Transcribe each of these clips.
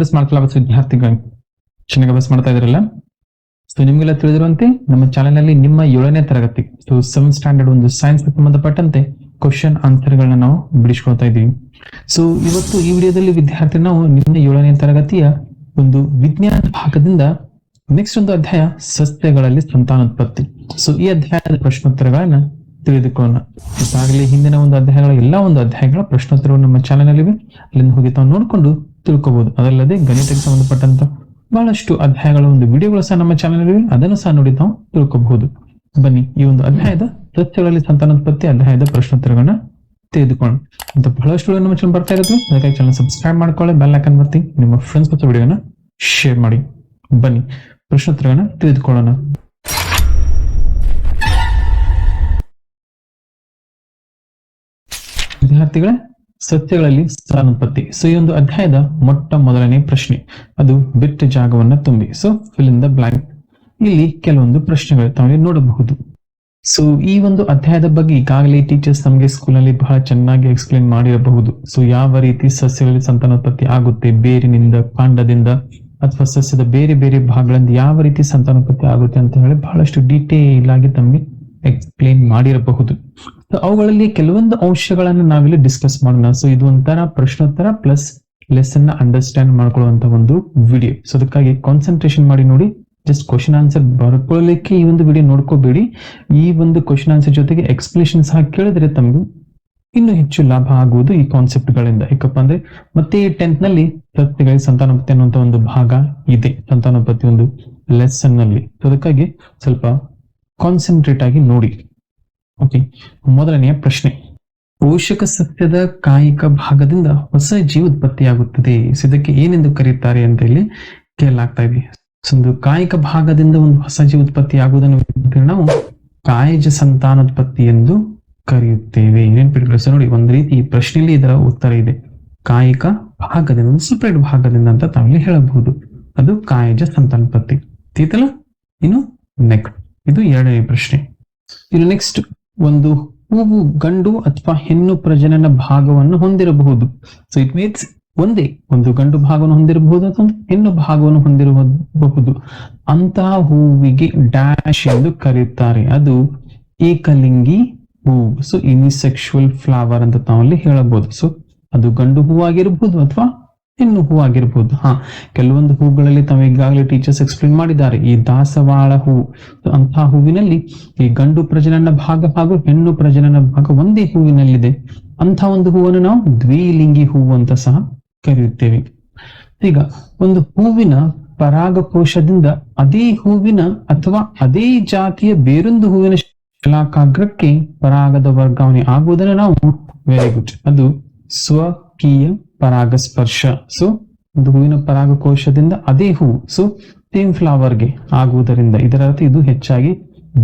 ಅಭ್ಯಾಸ ಮಾಡ್ಕೊಳ್ಳೋ ವಿದ್ಯಾರ್ಥಿಗಳು ಚೆನ್ನಾಗಿ ಅಭ್ಯಾಸ ಮಾಡ್ತಾ ಇದ್ರಲ್ಲ? ಸೊ ನಿಮ್ಗೆಲ್ಲ ತಿಳಿದಿರುವಂತೆ ನಮ್ಮ ಚಾನೆಲ್ ಅಲ್ಲಿ ನಿಮ್ಮ ಏಳನೇ ತರಗತಿ ಸೊ ಸೆವೆಂತ್ ಸ್ಟ್ಯಾಂಡರ್ಡ್ ಒಂದು ಸೈನ್ಸ್ ಸಂಬಂಧಪಟ್ಟಂತೆ ಕ್ವಶನ್ ಆನ್ಸರ್ ಗಳನ್ನ ನಾವು ಬಿಡಿಸ್ಕೊಳ್ತಾ ಇದೀವಿ ಸೊ ಇವತ್ತು ಈ ವಿಡಿಯೋದಲ್ಲಿ ವಿದ್ಯಾರ್ಥಿ ನಾವು ನಿಮ್ಮ ಏಳನೇ ತರಗತಿಯ ಒಂದು ವಿಜ್ಞಾನ ಭಾಗದಿಂದ ನೆಕ್ಸ್ಟ್ ಒಂದು ಅಧ್ಯಾಯ ಸಸ್ಯಗಳಲ್ಲಿ ಸಂತಾನೋತ್ಪತ್ತಿ. ಸೊ ಈ ಅಧ್ಯಾಯದ ಪ್ರಶ್ನೋತ್ತರಗಳನ್ನ ತಿಳಿದುಕೊಳ್ಳೋಣ. ಈಗಾಗಲೇ ಹಿಂದಿನ ಒಂದು ಅಧ್ಯಾಯಗಳ ಎಲ್ಲ ಒಂದು ಅಧ್ಯಾಯಗಳ ಪ್ರಶ್ನೋತ್ತರಗಳು ನಮ್ಮ ಚಾನಲ್ ಅಲ್ಲಿ ಅಲ್ಲಿಂದ ಹೋಗಿ ತಾವು ನೋಡ್ಕೊಂಡು ತಿಳ್ಕೋಬಹುದು ಅದಲ್ಲದೆ ಗಣಿತಕ್ಕೆ ಸಂಬಂಧಪಟ್ಟಂತ ಬಹಳಷ್ಟು ಅಧ್ಯಾಯಗಳ ಒಂದು ವಿಡಿಯೋಗಳು ಸಹ ನಮ್ಮ ಚಾನಲ್ ಇವೆ ಅದನ್ನು ಸಹ ನೋಡಿ ತಾವು ತಿಳ್ಕೋಬಹುದು. ಬನ್ನಿ, ಈ ಒಂದು ಅಧ್ಯಾಯದ ಸಸ್ಯಗಳಲ್ಲಿ ಸಂತಾನೋತ್ಪತ್ತಿ ಅಧ್ಯಾಯದ ಪ್ರಶ್ನೋತ್ತರಗಳನ್ನ ತೆಗೆದುಕೊಳ್ಳೋಣ ಅಂತ ಬಹಳಷ್ಟು ನಮ್ಮ ಚಾನಲ್ ಬರ್ತಾ ಇರುತ್ತೆ. ಅದಕ್ಕಾಗಿ ಚಾನಲ್ ಸಬ್ಸ್ಕ್ರೈಬ್ ಮಾಡ್ಕೊಳ್ಳಿ, ಬೆಲ್ ಐಕನ್ ಬರ್ತಿ ನಿಮ್ಮ ಫ್ರೆಂಡ್ಸ್ ಮತ್ತು ವಿಡಿಯೋನ ಶೇರ್ ಮಾಡಿ. ಬನ್ನಿ, ಪ್ರಶ್ನೋತ್ತರಗಳನ್ನ ತಿಳಿದುಕೊಳ್ಳೋಣ. ವಿದ್ಯಾರ್ಥಿಗಳೇ, ಸತ್ಯಗಳಲ್ಲಿ ಸ್ಥಾನೋತ್ಪತ್ತಿ. ಸೊ ಈ ಒಂದು ಅಧ್ಯಾಯದ ಮೊಟ್ಟ ಮೊದಲನೇ ಪ್ರಶ್ನೆ, ಅದು ಬಿಟ್ಟ ಜಾಗವನ್ನ ತುಂಬಿ. So fill in the blank ಇಲ್ಲಿ ಕೆಲವೊಂದು ಪ್ರಶ್ನೆಗಳು ತಾವು ನೋಡಬಹುದು. ಸೊ ಈ ಒಂದು ಅಧ್ಯಾಯದ ಬಗ್ಗೆ ಈಗಾಗಲೇ ಟೀಚರ್ಸ್ ನಮಗೆ ಸ್ಕೂಲ್ನಲ್ಲಿ ಬಹಳ ಚೆನ್ನಾಗಿ ಎಕ್ಸ್ಪ್ಲೇನ್ ಮಾಡಿರಬಹುದು. ಸೊ ಯಾವ ರೀತಿ ಸಸ್ಯಗಳಲ್ಲಿ ಸಂತಾನೋತ್ಪತ್ತಿ ಆಗುತ್ತೆ? ಬೇರಿನಿಂದ, ಕಾಂಡದಿಂದ, ಅಥವಾ ಸಸ್ಯದ ಬೇರೆ ಬೇರೆ ಭಾಗಗಳಿಂದ ಯಾವ ರೀತಿ ಸಂತಾನೋತ್ಪತ್ತಿ ಆಗುತ್ತೆ ಅಂತ ಹೇಳಿ ಬಹಳಷ್ಟು ಡೀಟೇಲ್ ಆಗಿ ತಮಗೆ ಎಕ್ಸ್ಪ್ಲೇನ್ ಮಾಡಿರಬಹುದು. ಅವುಗಳಲ್ಲಿ ಕೆಲವೊಂದು ಅಂಶಗಳನ್ನ ನಾವಿಲ್ಲಿ ಡಿಸ್ಕಸ್ ಮಾಡೋಣ. ಸೊ ಇದು ಒಂಥರ ಪ್ರಶ್ನೋತ್ತರ ಪ್ಲಸ್ ಲೆಸನ್ನ ಅಂಡರ್ಸ್ಟ್ಯಾಂಡ್ ಮಾಡ್ಕೊಳ್ಳುವಂತ ಒಂದು ವಿಡಿಯೋ ಸೊ ಅದಕ್ಕಾಗಿ ಕಾನ್ಸಂಟ್ರೇಷನ್ ಮಾಡಿ ನೋಡಿ. ಜಸ್ಟ್ ಕ್ವಶನ್ ಆನ್ಸರ್ ಬರ್ಕೊಳ್ಳಲಿಕ್ಕೆ ಈ ಒಂದು ವಿಡಿಯೋ ನೋಡ್ಕೋಬೇಡಿ. ಈ ಒಂದು ಕ್ವಶನ್ ಆನ್ಸರ್ ಜೊತೆಗೆ ಎಕ್ಸ್ಪ್ಲೇಷನ್ ಸಹ ಕೇಳಿದ್ರೆ ತಮಗೆ ಇನ್ನು ಹೆಚ್ಚು ಲಾಭ ಆಗುವುದು ಈ ಕಾನ್ಸೆಪ್ಟ್ ಗಳಿಂದ. ಯಾಕಪ್ಪ ಅಂದ್ರೆ ಮತ್ತೆ ಟೆಂತ್ನಲ್ಲಿ ಪ್ರತಿಗಳಿಗೆ ಸಂತಾನೋತ್ಪತ್ತಿ ಅನ್ನುವಂತ ಒಂದು ಭಾಗ ಇದೆ. ಸಂತಾನೋತ್ಪತ್ತಿ ಒಂದು ಲೆಸನ್ನಲ್ಲಿ. ಅದಕ್ಕಾಗಿ ಸ್ವಲ್ಪ ಕಾನ್ಸಂಟ್ರೇಟ್ ಆಗಿ ನೋಡಿ. ಓಕೆ, ಮೊದಲನೆಯ ಪ್ರಶ್ನೆ. ಪೋಷಕ ಸಸ್ಯದ ಕಾಯಿಕ ಭಾಗದಿಂದ ಹೊಸ ಜೀವ ಉತ್ಪತ್ತಿಯಾಗುತ್ತದೆ. So, ಇದಕ್ಕೆ ಏನೆಂದು ಕರೆಯುತ್ತಾರೆ ಅಂತ ಹೇಳಿ ಕೇಳಲಾಗ್ತಾ ಇದೆ. ಒಂದು ಕಾಯಿಕ ಭಾಗದಿಂದ ಒಂದು ಹೊಸ ಜೀವ ಉತ್ಪತ್ತಿ ಆಗುವುದನ್ನು ನಾವು. ಕಾಯಜ ಸಂತಾನೋತ್ಪತ್ತಿ ಎಂದು ಕರೆಯುತ್ತೇವೆ. ನೆನ್ಪಿಟ್ಕೊಳ್ಳಿ ಸೊ ನೋಡಿ, ಒಂದು ರೀತಿ ಪ್ರಶ್ನೆಯಲ್ಲಿ ಇದರ ಉತ್ತರ ಇದೆ. ಕಾಯಿಕ ಭಾಗದಿಂದ, ಒಂದು ಸಪರೇಟ್ ಭಾಗದಿಂದ ಅಂತ ತಾವಿಲ್ಲಿ ಹೇಳಬಹುದು. ಅದು ಕಾಯಜ ಸಂತಾನೋತ್ಪತ್ತಿ ತೀತಲ್ಲ ಇನ್ನು ನೆಕ್ಸ್ಟ್ ಇದು ಎರಡನೇ ಪ್ರಶ್ನೆ. ಇನ್ನು ನೆಕ್ಸ್ಟ್ ಒಂದು ಹೂವು, ಗಂಡು ಅಥವಾ ಹೆಣ್ಣು ಪ್ರಜನನ ಭಾಗವನ್ನು ಹೊಂದಿರಬಹುದು. ಸೊ ಇಟ್ ಮೀನ್ಸ್ ಒಂದೇ ಒಂದು ಗಂಡು ಭಾಗವನ್ನು ಹೊಂದಿರಬಹುದು ಅಥವಾ ಹೆಣ್ಣು ಭಾಗವನ್ನು ಹೊಂದಿರಬಹುದು. ಅಂತಹ ಹೂವಿಗೆ ಡ್ಯಾಶ್ ಎಂದು ಕರೆಯುತ್ತಾರೆ. ಅದು ಏಕಲಿಂಗಿ ಹೂವು ಸೊ ಇನಿಸೆಕ್ಷುವಲ್ ಫ್ಲವರ್ ಅಂತ ತಾವಲ್ಲಿ ಹೇಳಬಹುದು. ಸೊ ಅದು ಗಂಡು ಹೂವಾಗಿರಬಹುದು ಅಥವಾ ಹೆಣ್ಣು ಹೂವಾಗಿರಬಹುದು ಹಾ, ಕೆಲವೊಂದು ಹೂಗಳಲ್ಲಿ ತಾವು ಈಗಾಗಲೇ ಟೀಚರ್ಸ್ ಎಕ್ಸ್ಪ್ಲೇನ್ ಮಾಡಿದ್ದಾರೆ. ಈ ದಾಸವಾಳ ಹೂ, ಅಂತಹ ಹೂವಿನಲ್ಲಿ ಈ ಗಂಡು ಪ್ರಜನನ ಭಾಗ ಹಾಗೂ ಹೆಣ್ಣು ಪ್ರಜನನ ಭಾಗ ಒಂದೇ ಹೂವಿನಲ್ಲಿದೆ. ಅಂತಹ ಒಂದು ಹೂವನ್ನು ನಾವು ದ್ವಿಲಿಂಗಿ ಹೂವು ಅಂತ ಸಹ ಕರೆಯುತ್ತೇವೆ. ಈಗ ಒಂದು ಹೂವಿನ ಪರಾಗಕೋಶದಿಂದ ಅದೇ ಹೂವಿನ ಅಥವಾ ಅದೇ ಜಾತಿಯ ಬೇರೊಂದು ಹೂವಿನ ಶಲಾಕಾಗ್ರಕ್ಕೆ ಪರಾಗದ ವರ್ಗಾವಣೆ ಆಗುವುದನ್ನು ನಾವು ವೆರಿ ಗುಡ್ ಅದು ಸ್ವಕೀಯ ಪರಾಗಸ್ಪರ್ಶ. ಸೊ ಒಂದು ಹೂವಿನ ಪರಾಗಕೋಶದಿಂದ ಅದೇ ಹೂವು ಸೊ ಸೇಮ್ ಫ್ಲವರ್ಗೆ ಆಗುವುದರಿಂದ ಇದರ ಅರ್ಥ ಇದು ಹೆಚ್ಚಾಗಿ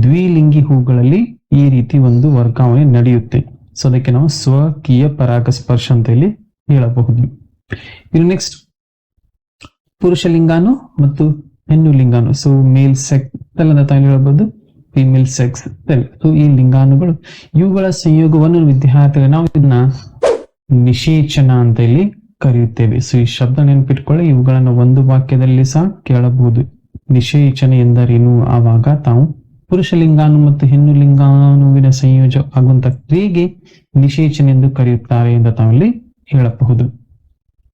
ದ್ವಿಲಿಂಗಿ ಹೂಗಳಲ್ಲಿ ಈ ರೀತಿ ಒಂದು ವರ್ಗಾವಣೆ ನಡೆಯುತ್ತೆ. ಸೊ ಅದಕ್ಕೆ ನಾವು ಸ್ವಕೀಯ ಪರಾಗಸ್ಪರ್ಶ ಅಂತ ಇಲ್ಲಿ ಹೇಳಬಹುದು. ಇನ್ನು ನೆಕ್ಸ್ಟ್ ಪುರುಷ ಲಿಂಗಾನು ಮತ್ತು ಹೆಣ್ಣು ಲಿಂಗಾನು ಸೊ ಮೇಲ್ ಸೆಕ್ಸ್ ಅಂತ ಹೇಳಬಹುದು ಫಿಮೇಲ್ ಸೆಕ್ಸ್ ಸೊ ಈ ಲಿಂಗಾನುಗಳು ಇವುಗಳ ಸಂಯೋಗವನ್ನು ವಿದ್ಯಾರ್ಥಿಗಳು ನಾವು ಇದನ್ನ ನಿಷೇಚನ ಅಂತ ಇಲ್ಲಿ ಕರೆಯುತ್ತೇವೆ. ಸೊ, ಈ ಶಬ್ದ ನೆನಪಿಟ್ಕೊಳ್ಳಿ, ಇವುಗಳನ್ನು ಒಂದು ವಾಕ್ಯದಲ್ಲಿ ಸಹ ಕೇಳಬಹುದು. ನಿಷೇಚನೆ ಎಂದರೇನು? ಆವಾಗ ತಾವು ಪುರುಷ ಲಿಂಗಾನು ಮತ್ತು ಹೆಣ್ಣು ಲಿಂಗಾನುವಿನ ಸಂಯೋಜ ಆಗುವಂತ ಕ್ರಿಯೆಗೆ ನಿಶೇಚನೆ ಎಂದು ಕರೆಯುತ್ತಾರೆ ಅಂತ ತಾವಲ್ಲಿ ಹೇಳಬಹುದು.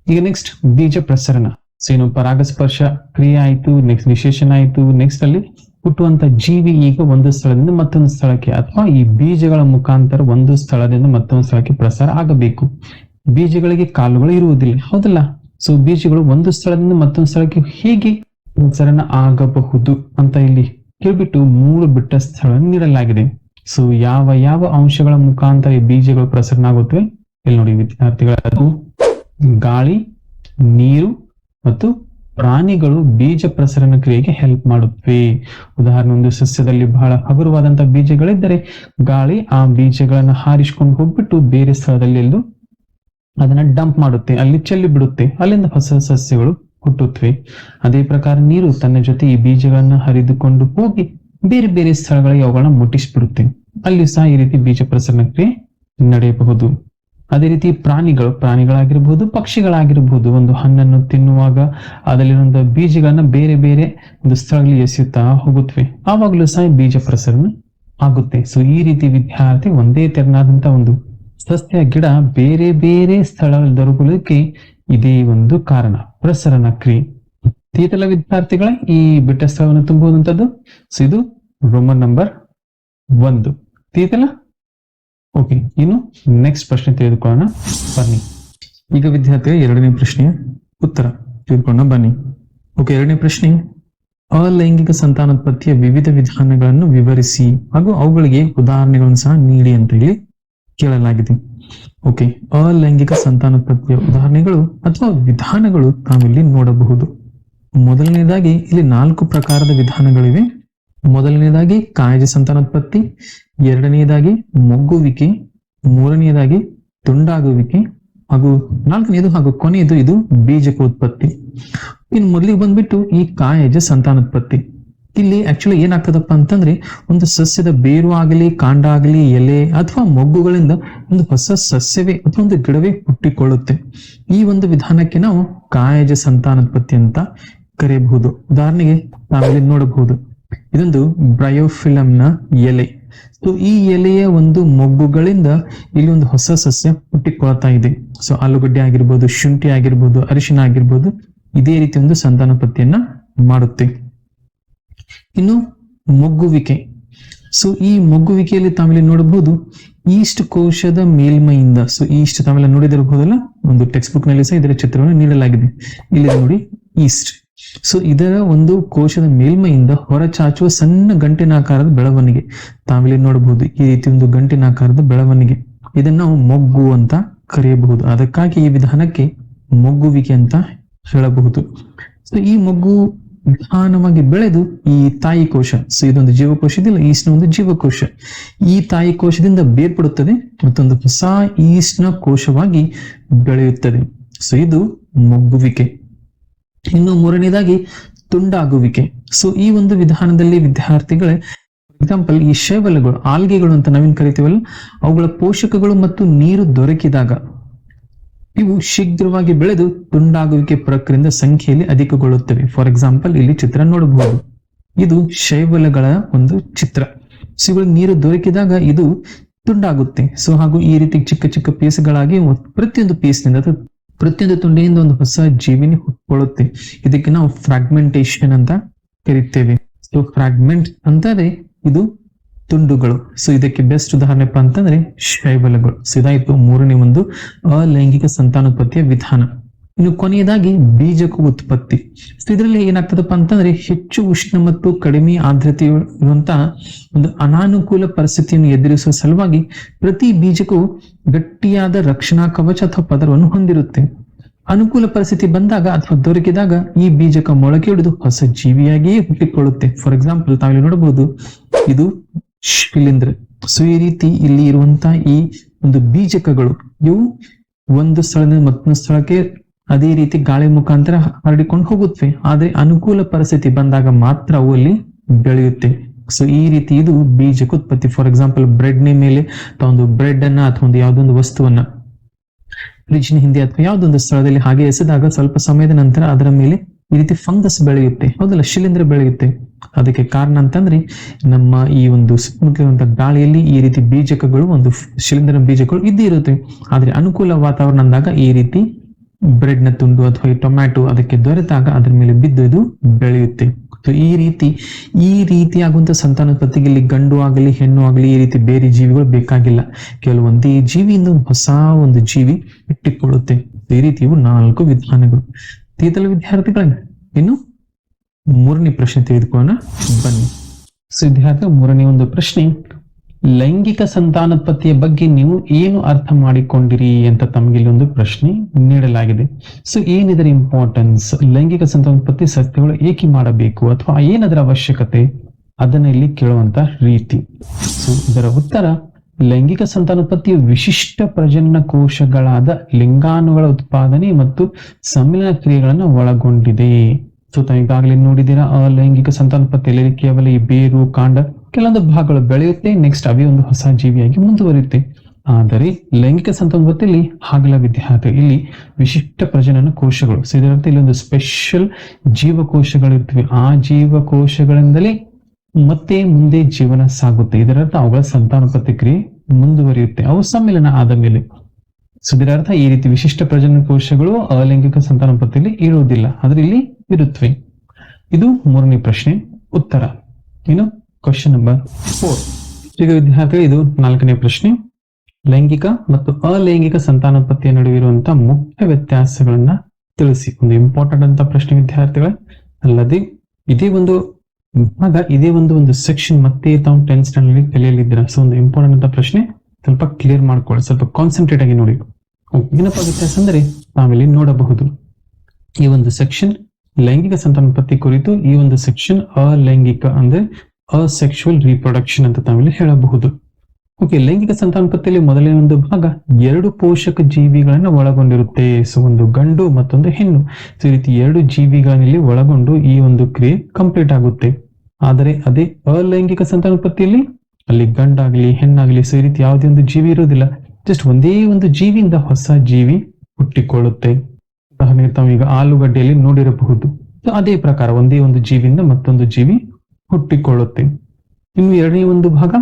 ಈಗ ನೆಕ್ಸ್ಟ್ ಬೀಜ ಪ್ರಸರಣ. ಸೊ ಏನು ಪರಾಗಸ್ಪರ್ಶ ಕ್ರಿಯೆ ಆಯಿತು ನೆಕ್ಸ್ಟ್ ನಿಷೇಚನ ಆಯಿತು ನೆಕ್ಸ್ಟ್ ಅಲ್ಲಿ ಹುಟ್ಟುವಂತ ಜೀವಿ ಈಗ ಒಂದು ಸ್ಥಳದಿಂದ ಮತ್ತೊಂದು ಸ್ಥಳಕ್ಕೆ, ಅಥವಾ ಈ ಬೀಜಗಳ ಮುಖಾಂತರ ಒಂದು ಸ್ಥಳದಿಂದ ಮತ್ತೊಂದು ಸ್ಥಳಕ್ಕೆ ಪ್ರಸಾರ ಆಗಬೇಕು. ಬೀಜಗಳಿಗೆ ಕಾಲುಗಳು ಇರುವುದಿಲ್ಲ, ಹೌದಲ್ಲ? ಸೊ ಬೀಜಗಳು ಒಂದು ಸ್ಥಳದಿಂದ ಮತ್ತೊಂದು ಸ್ಥಳಕ್ಕೆ ಹೇಗೆ ಪ್ರಸರಣ ಆಗಬಹುದು ಅಂತ ಇಲ್ಲಿ ಕೇಳ್ಬಿಟ್ಟು ಮೂರು ಬಿಟ್ಟ ಸ್ಥಳ ನೀಡಲಾಗಿದೆ. ಸೊ ಯಾವ ಯಾವ ಅಂಶಗಳ ಮುಖಾಂತರ ಈ ಬೀಜಗಳು ಪ್ರಸರಣ ಆಗುತ್ತವೆ? ಇಲ್ಲಿ ನೋಡಿ ವಿದ್ಯಾರ್ಥಿಗಳ ಗಾಳಿ, ನೀರು ಮತ್ತು ಪ್ರಾಣಿಗಳು ಬೀಜ ಪ್ರಸರಣ ಕ್ರಿಯೆಗೆ ಹೆಲ್ಪ್ ಮಾಡುತ್ತವೆ. ಉದಾಹರಣೆ, ಒಂದು ಸಸ್ಯದಲ್ಲಿ ಬಹಳ ಹಗುರವಾದಂತಹ ಬೀಜಗಳಿದ್ದರೆ ಗಾಳಿ ಆ ಬೀಜಗಳನ್ನು ಹಾರಿಸ್ಕೊಂಡು ಹೋಗ್ಬಿಟ್ಟು ಬೇರೆ ಸ್ಥಳದಲ್ಲಿ ಎಲ್ಲೂ ಅದನ್ನ ಡಂಪ್ ಮಾಡುತ್ತೆ. ಅಲ್ಲಿ ಚೆಲ್ಲಿ ಬಿಡುತ್ತೆ. ಅಲ್ಲಿಂದ ಹೊಸ ಸಸ್ಯಗಳು ಹುಟ್ಟುತ್ತವೆ. ಅದೇ ಪ್ರಕಾರ ನೀರು ತನ್ನ ಜೊತೆ ಈ ಬೀಜಗಳನ್ನ ಹರಿದುಕೊಂಡು ಹೋಗಿ ಬೇರೆ ಬೇರೆ ಸ್ಥಳಗಳಿಗೆ ಅವುಗಳನ್ನ ಮುಟ್ಟಿಸ್ಬಿಡುತ್ತೆ. ಅಲ್ಲಿ ಸಹ ಈ ರೀತಿ ಬೀಜ ಪ್ರಸರಣ ನಡೆಯಬಹುದು. ಅದೇ ರೀತಿ ಪ್ರಾಣಿಗಳು, ಪ್ರಾಣಿಗಳಾಗಿರ್ಬೋದು, ಪಕ್ಷಿಗಳಾಗಿರ್ಬೋದು, ಒಂದು ಹಣ್ಣನ್ನು ತಿನ್ನುವಾಗ ಅದರಲ್ಲಿರುವಂತಹ ಬೀಜಗಳನ್ನ ಬೇರೆ ಬೇರೆ ಒಂದು ಸ್ಥಳಗಳಲ್ಲಿ ಎಸೆಯುತ್ತಾ ಹೋಗುತ್ತವೆ. ಆವಾಗಲೂ ಸಹ ಬೀಜ ಪ್ರಸರಣ ಆಗುತ್ತೆ. ಸೊ ಈ ರೀತಿ ವಿದ್ಯಾರ್ಥಿ ಒಂದೇ ತೆರನಾದಂತ ಒಂದು ಸಸ್ಯ, ಗಿಡ ಬೇರೆ ಬೇರೆ ಸ್ಥಳ ದೊರಕಲಿಕ್ಕೆ ಇದೇ ಒಂದು ಕಾರಣ. ಪ್ರಸರಣ ಕ್ರಿಯೆ. ತೀತಲ ವಿದ್ಯಾರ್ಥಿಗಳ ಈ ಬೆಟ್ಟ ಸ್ಥಳವನ್ನು ತುಂಬುವಂತದ್ದು ಸೊ ಇದು ರೋಮನ್ ನಂಬರ್ ಒಂದು. ತೀತಲ ಓಕೆ ಇನ್ನು ನೆಕ್ಸ್ಟ್ ಪ್ರಶ್ನೆ ತೆಗೆದುಕೊಳ್ಳೋಣ, ಬನ್ನಿ. ಈಗ ವಿದ್ಯಾರ್ಥಿಗಳ, ಎರಡನೇ ಪ್ರಶ್ನೆಯ ಉತ್ತರ ತೆಗೆದುಕೊಳ್ಳೋಣ, ಬನ್ನಿ. ಓಕೆ ಎರಡನೇ ಪ್ರಶ್ನೆ. ಅಲೈಂಗಿಕ ಸಂತಾನೋತ್ಪತ್ತಿಯ ವಿವಿಧ ವಿಧಾನಗಳನ್ನು ವಿವರಿಸಿ ಹಾಗೂ ಅವುಗಳಿಗೆ ಉದಾಹರಣೆಗಳನ್ನು ಸಹ ನೀಡಿ ಅಂತ ಹೇಳಿ ಕೇಳಲಾಗಿದೆ. ಓಕೆ ಅಲೈಂಗಿಕ ಸಂತಾನೋತ್ಪತ್ತಿಯ ಉದಾಹರಣೆಗಳು ಅಥವಾ ವಿಧಾನಗಳು ತಾವಿಲ್ಲಿ ನೋಡಬಹುದು. ಮೊದಲನೇದಾಗಿ, ಇಲ್ಲಿ ನಾಲ್ಕು ಪ್ರಕಾರದ ವಿಧಾನಗಳಿವೆ. ಮೊದಲನೇದಾಗಿ ಕಾಯಜ ಸಂತಾನೋತ್ಪತ್ತಿ ಎರಡನೆಯದಾಗಿ ಮೊಗ್ಗುವಿಕೆ, ಮೂರನೆಯದಾಗಿ ತುಂಡಾಗುವಿಕೆ, ಹಾಗೂ ನಾಲ್ಕನೆಯದು ಹಾಗೂ ಕೊನೆಯದು ಇದು ಬೀಜಕೋತ್ಪತ್ತಿ. ಇನ್ನು ಮೊದಲಿಗೆ ಬಂದ್ಬಿಟ್ಟು ಈ ಕಾಯಜ ಸಂತಾನೋತ್ಪತ್ತಿ ಇಲ್ಲಿ ಆಕ್ಚುಲಿ ಏನಾಗ್ತದಪ್ಪ ಅಂತಂದ್ರೆ, ಒಂದು ಸಸ್ಯದ ಬೇರು ಆಗಲಿ, ಕಾಂಡ ಆಗಲಿ, ಎಲೆ ಅಥವಾ ಮೊಗ್ಗುಗಳಿಂದ ಒಂದು ಹೊಸ ಸಸ್ಯವೇ ಅಥವಾ ಒಂದು ಗಿಡವೇ ಹುಟ್ಟಿಕೊಳ್ಳುತ್ತೆ. ಈ ಒಂದು ವಿಧಾನಕ್ಕೆ ನಾವು ಕಾಯಜ ಸಂತಾನೋತ್ಪತ್ತಿ ಅಂತ ಕರೆಯಬಹುದು. ಉದಾಹರಣೆಗೆ ನಾವಿಲ್ಲಿ ನೋಡಬಹುದು. ಇದೊಂದು ಬ್ರಯೋಫಿಲಂನ ಎಲೆ. ಸೊ ಈ ಎಲೆಯ ಒಂದು ಮೊಗ್ಗುಗಳಿಂದ ಇಲ್ಲಿ ಒಂದು ಹೊಸ ಸಸ್ಯ ಹುಟ್ಟಿಕೊಳ್ತಾ ಇದೆ. ಸೊ ಆಲೂಗಡ್ಡೆ ಆಗಿರ್ಬೋದು, ಶುಂಠಿ ಆಗಿರ್ಬೋದು, ಅರಿಶಿನ ಆಗಿರ್ಬೋದು, ಇದೇ ರೀತಿ ಒಂದು ಸಂತಾನೋತ್ಪತ್ತಿಯನ್ನ ಮಾಡುತ್ತೆ. ಇನ್ನು ಮೊಗ್ಗುವಿಕೆ. ಸೊ ಈ ಮೊಗ್ಗುವಿಕೆಯಲ್ಲಿ ತಾವಿಲ್ಲಿ ನೋಡಬಹುದು ಈಸ್ಟ್ ಕೋಶದ ಮೇಲ್ಮೈಯಿಂದ. ಸೊ ಈಸ್ಟ್ ತಾವೆಲ್ಲ ನೋಡಿದಿರಬಹುದಲ್ಲ? ಒಂದು ಟೆಕ್ಸ್ಟ್ ಬುಕ್ನಲ್ಲಿ ಸಹ ಇದರ ಚಿತ್ರವನ್ನು ನೀಡಲಾಗಿದೆ. ಇಲ್ಲಿ ನೋಡಿ, ಈಸ್ಟ್. ಸೊ ಇದರ ಒಂದು ಕೋಶದ ಮೇಲ್ಮೈಯಿಂದ ಹೊರಚಾಚುವ ಸಣ್ಣ ಗಂಟಿನಾಕಾರದ ಬೆಳವಣಿಗೆ. ತಾವಿಲ್ಲಿ ನೋಡಬಹುದು ಈ ರೀತಿ ಒಂದು ಗಂಟಿನಾಕಾರದ ಬೆಳವಣಿಗೆ. ಇದನ್ನ ನಾವು ಮೊಗ್ಗು ಅಂತ ಕರೆಯಬಹುದು. ಅದಕ್ಕಾಗಿ ಈ ವಿಧಾನಕ್ಕೆ ಮೊಗ್ಗುವಿಕೆ ಅಂತ ಹೇಳಬಹುದು. ಸೊ ಈ ಮೊಗ್ಗು ನಿಧಾನವಾಗಿ ಬೆಳೆದು ಈ ತಾಯಿ ಕೋಶ. ಸೊ ಇದೊಂದು ಜೀವಕೋಶ ಇದಿಲ್ಲ ಈಸ್ಟ್ನ ಒಂದು ಜೀವಕೋಶ. ಈ ತಾಯಿ ಕೋಶದಿಂದ ಬೇರ್ಪಡುತ್ತದೆ ಮತ್ತೊಂದು ಹೊಸ ಈಸ್ಟ್ನ ಕೋಶವಾಗಿ ಬೆಳೆಯುತ್ತದೆ. ಸೊ ಇದು ಮೊಗ್ಗುವಿಕೆ. ಇನ್ನು ಮೂರನೇದಾಗಿ ತುಂಡಾಗುವಿಕೆ. ಸೊ ಈ ಒಂದು ವಿಧಾನದಲ್ಲಿ ವಿದ್ಯಾರ್ಥಿಗಳೇ ಎಕ್ಸಾಂಪಲ್ ಈ ಶೈವಲಗಳು, ಆಲ್ಗೆಗಳು ಅಂತ ನಾವೇನು ಕರಿತೀವಲ್ಲ, ಅವುಗಳ ಪೋಷಕಗಳು ಮತ್ತು ನೀರು ದೊರಕಿದಾಗ ಇವು ಶೀಘ್ರವಾಗಿ ಬೆಳೆದು ತುಂಡಾಗುವಿಕೆ ಪ್ರಕ್ರಿಯೆಯಿಂದ ಸಂಖ್ಯೆಯಲ್ಲಿ ಅಧಿಕಗೊಳ್ಳುತ್ತವೆ. ಫಾರ್ ಎಕ್ಸಾಂಪಲ್ ಇಲ್ಲಿ ಚಿತ್ರ ನೋಡಬಹುದು. ಇದು ಶೈವಲಗಳ ಒಂದು ಚಿತ್ರ. ಸೊ ಇವುಗಳಿಗೆ ನೀರು ದೊರಕಿದಾಗ ಇದು ತುಂಡಾಗುತ್ತೆ. ಸೊ ಹಾಗೂ ಈ ರೀತಿ ಚಿಕ್ಕ ಚಿಕ್ಕ ಪೀಸ್ಗಳಾಗಿ ಪ್ರತಿಯೊಂದು ಪೀಸ್ನಿಂದ ಪ್ರತಿಯೊಂದು ತುಂಡಿನಿಂದ ಒಂದು ಹೊಸ ಜೀವಿನಿ ಹುಟ್ಕೊಳ್ಳುತ್ತೆ. ಇದಕ್ಕೆ ನಾವು ಫ್ರಾಗ್ಮೆಂಟೇಶನ್ ಅಂತ ಕರಿತೇವೆ. ಸೊ ಫ್ರಾಗ್ಮೆಂಟ್ ಅಂತಂದ್ರೆ ಇದು ತುಂಡುಗಳು. ಸೊ ಇದಕ್ಕೆ ಬೆಸ್ಟ್ ಉದಾಹರಣೆಪ್ಪ ಅಂತಂದ್ರೆ ಶೈವಲಗಳು. ಸೊ ಇದಾಯ್ತು ಮೂರನೇ ಒಂದು ಅಲೈಂಗಿಕ ಸಂತಾನೋತ್ಪತ್ತಿಯ ವಿಧಾನ. ಇನ್ನು ಕೊನೆಯದಾಗಿ ಬೀಜಕ ಉತ್ಪತ್ತಿ. ಇದರಲ್ಲಿ ಏನಾಗ್ತದಪ್ಪ ಅಂತಂದ್ರೆ ಹೆಚ್ಚು ಉಷ್ಣ ಮತ್ತು ಕಡಿಮೆ ಆರ್ದ್ರತೆ ಇರುವಂತಹ ಒಂದು ಅನಾನುಕೂಲ ಪರಿಸ್ಥಿತಿಯನ್ನು ಎದುರಿಸುವ ಸಲುವಾಗಿ ಪ್ರತಿ ಬೀಜಕ್ಕೂ ಗಟ್ಟಿಯಾದ ರಕ್ಷಣಾ ಕವಚ ಅಥವಾ ಪದರವನ್ನು ಹೊಂದಿರುತ್ತೆ. ಅನುಕೂಲ ಪರಿಸ್ಥಿತಿ ಬಂದಾಗ ಅಥವಾ ದೊರಕಿದಾಗ ಈ ಬೀಜಕ ಮೊಳಕೆ ಹಿಡಿದು ಹೊಸ ಜೀವಿಯಾಗಿಯೇ ಹುಟ್ಟಿಕೊಳ್ಳುತ್ತೆ. ಫಾರ್ ಎಕ್ಸಾಂಪಲ್ ತಾವಿಲ್ಲಿ ನೋಡಬಹುದು, ಇದು ಶಿಲೀಂಧ್ರ. ಸೊ ಈ ರೀತಿ ಇಲ್ಲಿ ಇರುವಂತಹ ಈ ಒಂದು ಬೀಜಕಗಳು, ಇವು ಒಂದು ಸ್ಥಳದಿಂದ ಮತ್ತೊಂದು ಸ್ಥಳಕ್ಕೆ ಅದೇ ರೀತಿ ಗಾಳಿ ಮುಖಾಂತರ ಹರಡಿಕೊಂಡು ಹೋಗುತ್ತವೆ. ಆದ್ರೆ ಅನುಕೂಲ ಪರಿಸ್ಥಿತಿ ಬಂದಾಗ ಮಾತ್ರ ಅವು ಅಲ್ಲಿ ಬೆಳೆಯುತ್ತೆ. ಸೊ ಈ ರೀತಿ ಇದು ಬೀಜಕ್ಕೆ ಉತ್ಪತ್ತಿ. ಫಾರ್ ಎಕ್ಸಾಂಪಲ್ ಬ್ರೆಡ್ನ ಮೇಲೆ ಒಂದು ಬ್ರೆಡ್ ಅನ್ನ ಅಥವಾ ಒಂದು ಯಾವ್ದೊಂದು ವಸ್ತುವನ್ನ ಫ್ರಿಡ್ಜ್ನ ಹಿಂದೆ ಅಥವಾ ಯಾವ್ದೊಂದು ಸ್ಥಳದಲ್ಲಿ ಹಾಗೆ ಎಸೆದಾಗ ಸ್ವಲ್ಪ ಸಮಯದ ನಂತರ ಅದರ ಮೇಲೆ ಈ ರೀತಿ ಫಂಗಸ್ ಬೆಳೆಯುತ್ತೆ. ಹೌದಲ್ಲ? ಶಿಲೀಂಧ್ರ ಬೆಳೆಯುತ್ತೆ. ಅದಕ್ಕೆ ಕಾರಣ ಅಂತಂದ್ರೆ ನಮ್ಮ ಈ ಒಂದು ಸುತ್ತಮುತ್ತಲಿರುವಂತಹ ಗಾಳಿಯಲ್ಲಿ ಈ ರೀತಿ ಬೀಜಕಗಳು, ಒಂದು ಶಿಲೀಂಧ್ರ ಬೀಜಗಳು ಇದ್ದೇ ಇರುತ್ತೆ. ಆದ್ರೆ ಅನುಕೂಲ ವಾತಾವರಣ ಅಂದಾಗ ಈ ರೀತಿ ಬ್ರೆಡ್ನ ತುಂಡು ಅಥವಾ ಈ ಟೊಮ್ಯಾಟೊ ಅದಕ್ಕೆ ದೊರೆತಾಗ ಅದ್ರ ಮೇಲೆ ಬಿದ್ದು ಇದು ಬೆಳೆಯುತ್ತೆ. ಈ ರೀತಿ, ಈ ರೀತಿಯಾಗುವಂತ ಸಂತಾನೋತ್ಪತ್ತಿಗೆ ಇಲ್ಲಿ ಗಂಡು ಆಗಲಿ, ಹೆಣ್ಣು ಆಗಲಿ ಈ ರೀತಿ ಬೇರೆ ಜೀವಿಗಳು ಬೇಕಾಗಿಲ್ಲ. ಕೆಲವೊಂದು ಈ ಜೀವಿಯಿಂದ ಹೊಸ ಒಂದು ಜೀವಿ ಇಟ್ಟುಕೊಳ್ಳುತ್ತೆ. ಈ ರೀತಿ ಇವು ನಾಲ್ಕು ವಿಧಾನಗಳು. ತೀತಲ ವಿದ್ಯಾರ್ಥಿಗಳ ಇನ್ನು ಮೂರನೇ ಪ್ರಶ್ನೆ ತೆಗೆದುಕೊಳ್ಳೋಣ. ಬನ್ನಿ. ಸಿದ್ಧಾರ್ಥ ಮೂರನೇ ಒಂದು ಪ್ರಶ್ನೆ. ಲೈಂಗಿಕ ಸಂತಾನೋತ್ಪತ್ತಿಯ ಬಗ್ಗೆ ನೀವು ಏನು ಅರ್ಥ ಮಾಡಿಕೊಂಡಿರಿ ಅಂತ ತಮಗೆ ಇಲ್ಲೊಂದು ಪ್ರಶ್ನೆ ನೀಡಲಾಗಿದೆ. ಸೊ ಏನಿದರ ಇಂಪಾರ್ಟೆನ್ಸ್ ಲೈಂಗಿಕ ಸಂತಾನೋತ್ಪತ್ತಿ ಸತ್ಯಗಳು ಏಕೆ ಮಾಡಬೇಕು? ಅಥವಾ ಏನದರ ಅವಶ್ಯಕತೆ? ಅದನ್ನ ಇಲ್ಲಿ ಕೇಳುವಂತ ರೀತಿ. ಸೊ ಇದರ ಉತ್ತರ, ಲೈಂಗಿಕ ಸಂತಾನೋತ್ಪತ್ತಿಯು ವಿಶಿಷ್ಟ ಪ್ರಜನನ ಕೋಶಗಳಾದ ಲಿಂಗಾಣುಗಳ ಉತ್ಪಾದನೆ ಮತ್ತು ಸಮ್ಮಿಲನ ಕ್ರಿಯೆಗಳನ್ನು ಒಳಗೊಂಡಿದೆ. ಸೊ ತಾವು ಈಗಾಗಲೇ ನೋಡಿದ್ದೀರಾ, ಅಲೈಂಗಿಕ ಸಂತಾನೋತ್ಪತ್ತಿಯಲ್ಲಿ ಕೇವಲ ಈ ಬೇರು, ಕಾಂಡ ಕೆಲವೊಂದು ಭಾಗಗಳು ಬೆಳೆಯುತ್ತೆ ನೆಕ್ಸ್ಟ್ ಅವೇ ಒಂದು ಹೊಸ ಜೀವಿಯಾಗಿ ಮುಂದುವರಿಯುತ್ತೆ. ಆದರೆ ಲೈಂಗಿಕ ಸಂತಾನೋತ್ಪತ್ತಿಯಲ್ಲಿ ಹಾಗಲ ವಿದ್ಯಾರ್ಥಿ. ಇಲ್ಲಿ ವಿಶಿಷ್ಟ ಪ್ರಜನನ ಕೋಶಗಳು. ಸೊ ಇದರರ್ಥ ಇಲ್ಲಿ ಒಂದು ಸ್ಪೆಷಲ್ ಜೀವಕೋಶಗಳಿರ್ತವೆ ಆ ಜೀವಕೋಶಗಳಿಂದಲೇ ಮತ್ತೆ ಮುಂದೆ ಜೀವನ ಸಾಗುತ್ತೆ. ಇದರರ್ಥ ಅವುಗಳ ಸಂತಾನೋತ್ಪತ್ತಿ ಕ್ರಿಯೆ ಮುಂದುವರಿಯುತ್ತೆ. ಅವು ಸಮ್ಮಿಲನ ಆದ ಮೇಲೆ. ಸೊ ಇದರರ್ಥ ಈ ರೀತಿ ವಿಶಿಷ್ಟ ಪ್ರಜನನ ಕೋಶಗಳು ಅಲೈಂಗಿಕ ಸಂತಾನೋತ್ಪತ್ತಿಯಲ್ಲಿ ಇರುವುದಿಲ್ಲ. ಆದ್ರೆ ಇಲ್ಲಿ ಇರುತ್ತವೆ. ಇದು ಮೂರನೇ ಪ್ರಶ್ನೆ. ಉತ್ತರ. ಇನ್ನು ಕ್ವಶನ್ ನಂಬರ್ ಫೋರ್ ಈಗ ವಿದ್ಯಾರ್ಥಿಗಳು, ಇದು ನಾಲ್ಕನೇ ಪ್ರಶ್ನೆ. ಲೈಂಗಿಕ ಮತ್ತು ಅಲೈಂಗಿಕ ಸಂತಾನೋತ್ಪತ್ತಿಯ ನಡುವಿರುವಂತಹ ಮುಖ್ಯ ವ್ಯತ್ಯಾಸಗಳನ್ನ ತಿಳಿಸಿ ಒಂದು ಇಂಪಾರ್ಟೆಂಟ್ ಅಂತ ಪ್ರಶ್ನೆ ವಿದ್ಯಾರ್ಥಿಗಳ. ಅಲ್ಲದೆ, ಇದೇ ಒಂದು ಭಾಗ, ಇದೇ ಒಂದು ಒಂದು ಸೆಕ್ಷನ್ ಮತ್ತೆ ತಾವು ಟೆಂತ್ ಸ್ಟ್ಯಾಂಡರ್ಡ್ ಕಲಿಯಲಿದ್ದೀರ? ಸೊ ಒಂದು ಇಂಪಾರ್ಟೆಂಟ್ ಅಂತ ಪ್ರಶ್ನೆ. ಸ್ವಲ್ಪ ಕ್ಲಿಯರ್ ಮಾಡ್ಕೊಳ್ಳಿ, ಸ್ವಲ್ಪ ಕಾನ್ಸಂಟ್ರೇಟ್ ಆಗಿ ನೋಡಿ. ಏನಪ್ಪ ವ್ಯತ್ಯಾಸ ಅಂದ್ರೆ ನಾವಿಲ್ಲಿ ನೋಡಬಹುದು. ಈ ಒಂದು ಸೆಕ್ಷನ್ ಲೈಂಗಿಕ ಸಂತಾನೋತ್ಪತ್ತಿ ಕುರಿತು, ಈ ಒಂದು ಸೆಕ್ಷನ್ ಅಲೈಂಗಿಕ ಅಂದ್ರೆ ಅಸೆಕ್ಷುವಲ್ ರೀಪ್ರೊಡಕ್ಷನ್ ಅಂತ ತಾವಿಲ್ಲಿ ಹೇಳಬಹುದು. ಓಕೆ ಲೈಂಗಿಕ ಸಂತಾನೋತ್ಪತ್ತಿಯಲ್ಲಿ ಮೊದಲನೇ ಒಂದು ಭಾಗ, ಎರಡು ಪೋಷಕ ಜೀವಿಗಳನ್ನ ಒಳಗೊಂಡಿರುತ್ತೆ. ಸೊ ಒಂದು ಗಂಡು ಮತ್ತೊಂದು ಹೆಣ್ಣು. ಈ ರೀತಿ ಎರಡು ಜೀವಿಗಳಲ್ಲಿ ಒಳಗೊಂಡು ಈ ಒಂದು ಕ್ರಿಯೆ ಕಂಪ್ಲೀಟ್ ಆಗುತ್ತೆ. ಆದರೆ ಅದೇ ಅಲೈಂಗಿಕ ಸಂತಾನೋತ್ಪತ್ತಿಯಲ್ಲಿ ಅಲ್ಲಿ ಗಂಡಾಗ್ಲಿ, ಹೆಣ್ಣಾಗ್ಲಿ ಸೊ ಈ ರೀತಿ ಯಾವುದೇ ಒಂದು ಜೀವಿ ಇರೋದಿಲ್ಲ. ಜಸ್ಟ್ ಒಂದೇ ಒಂದು ಜೀವಿಯಿಂದ ಹೊಸ ಜೀವಿ ಹುಟ್ಟಿಕೊಳ್ಳುತ್ತೆ. ಉದಾಹರಣೆಗೆ ತಾವು ಈಗ ಆಲೂಗಡ್ಡೆಯಲ್ಲಿ ನೋಡಿರಬಹುದು. ಅದೇ ಪ್ರಕಾರ ಒಂದೇ ಒಂದು ಜೀವಿಯಿಂದ ಮತ್ತೊಂದು ಜೀವಿ ಹುಟ್ಟಿಕೊಳ್ಳುತ್ತೆ. ಇನ್ನು ಎರಡನೇ ಒಂದು ಭಾಗ,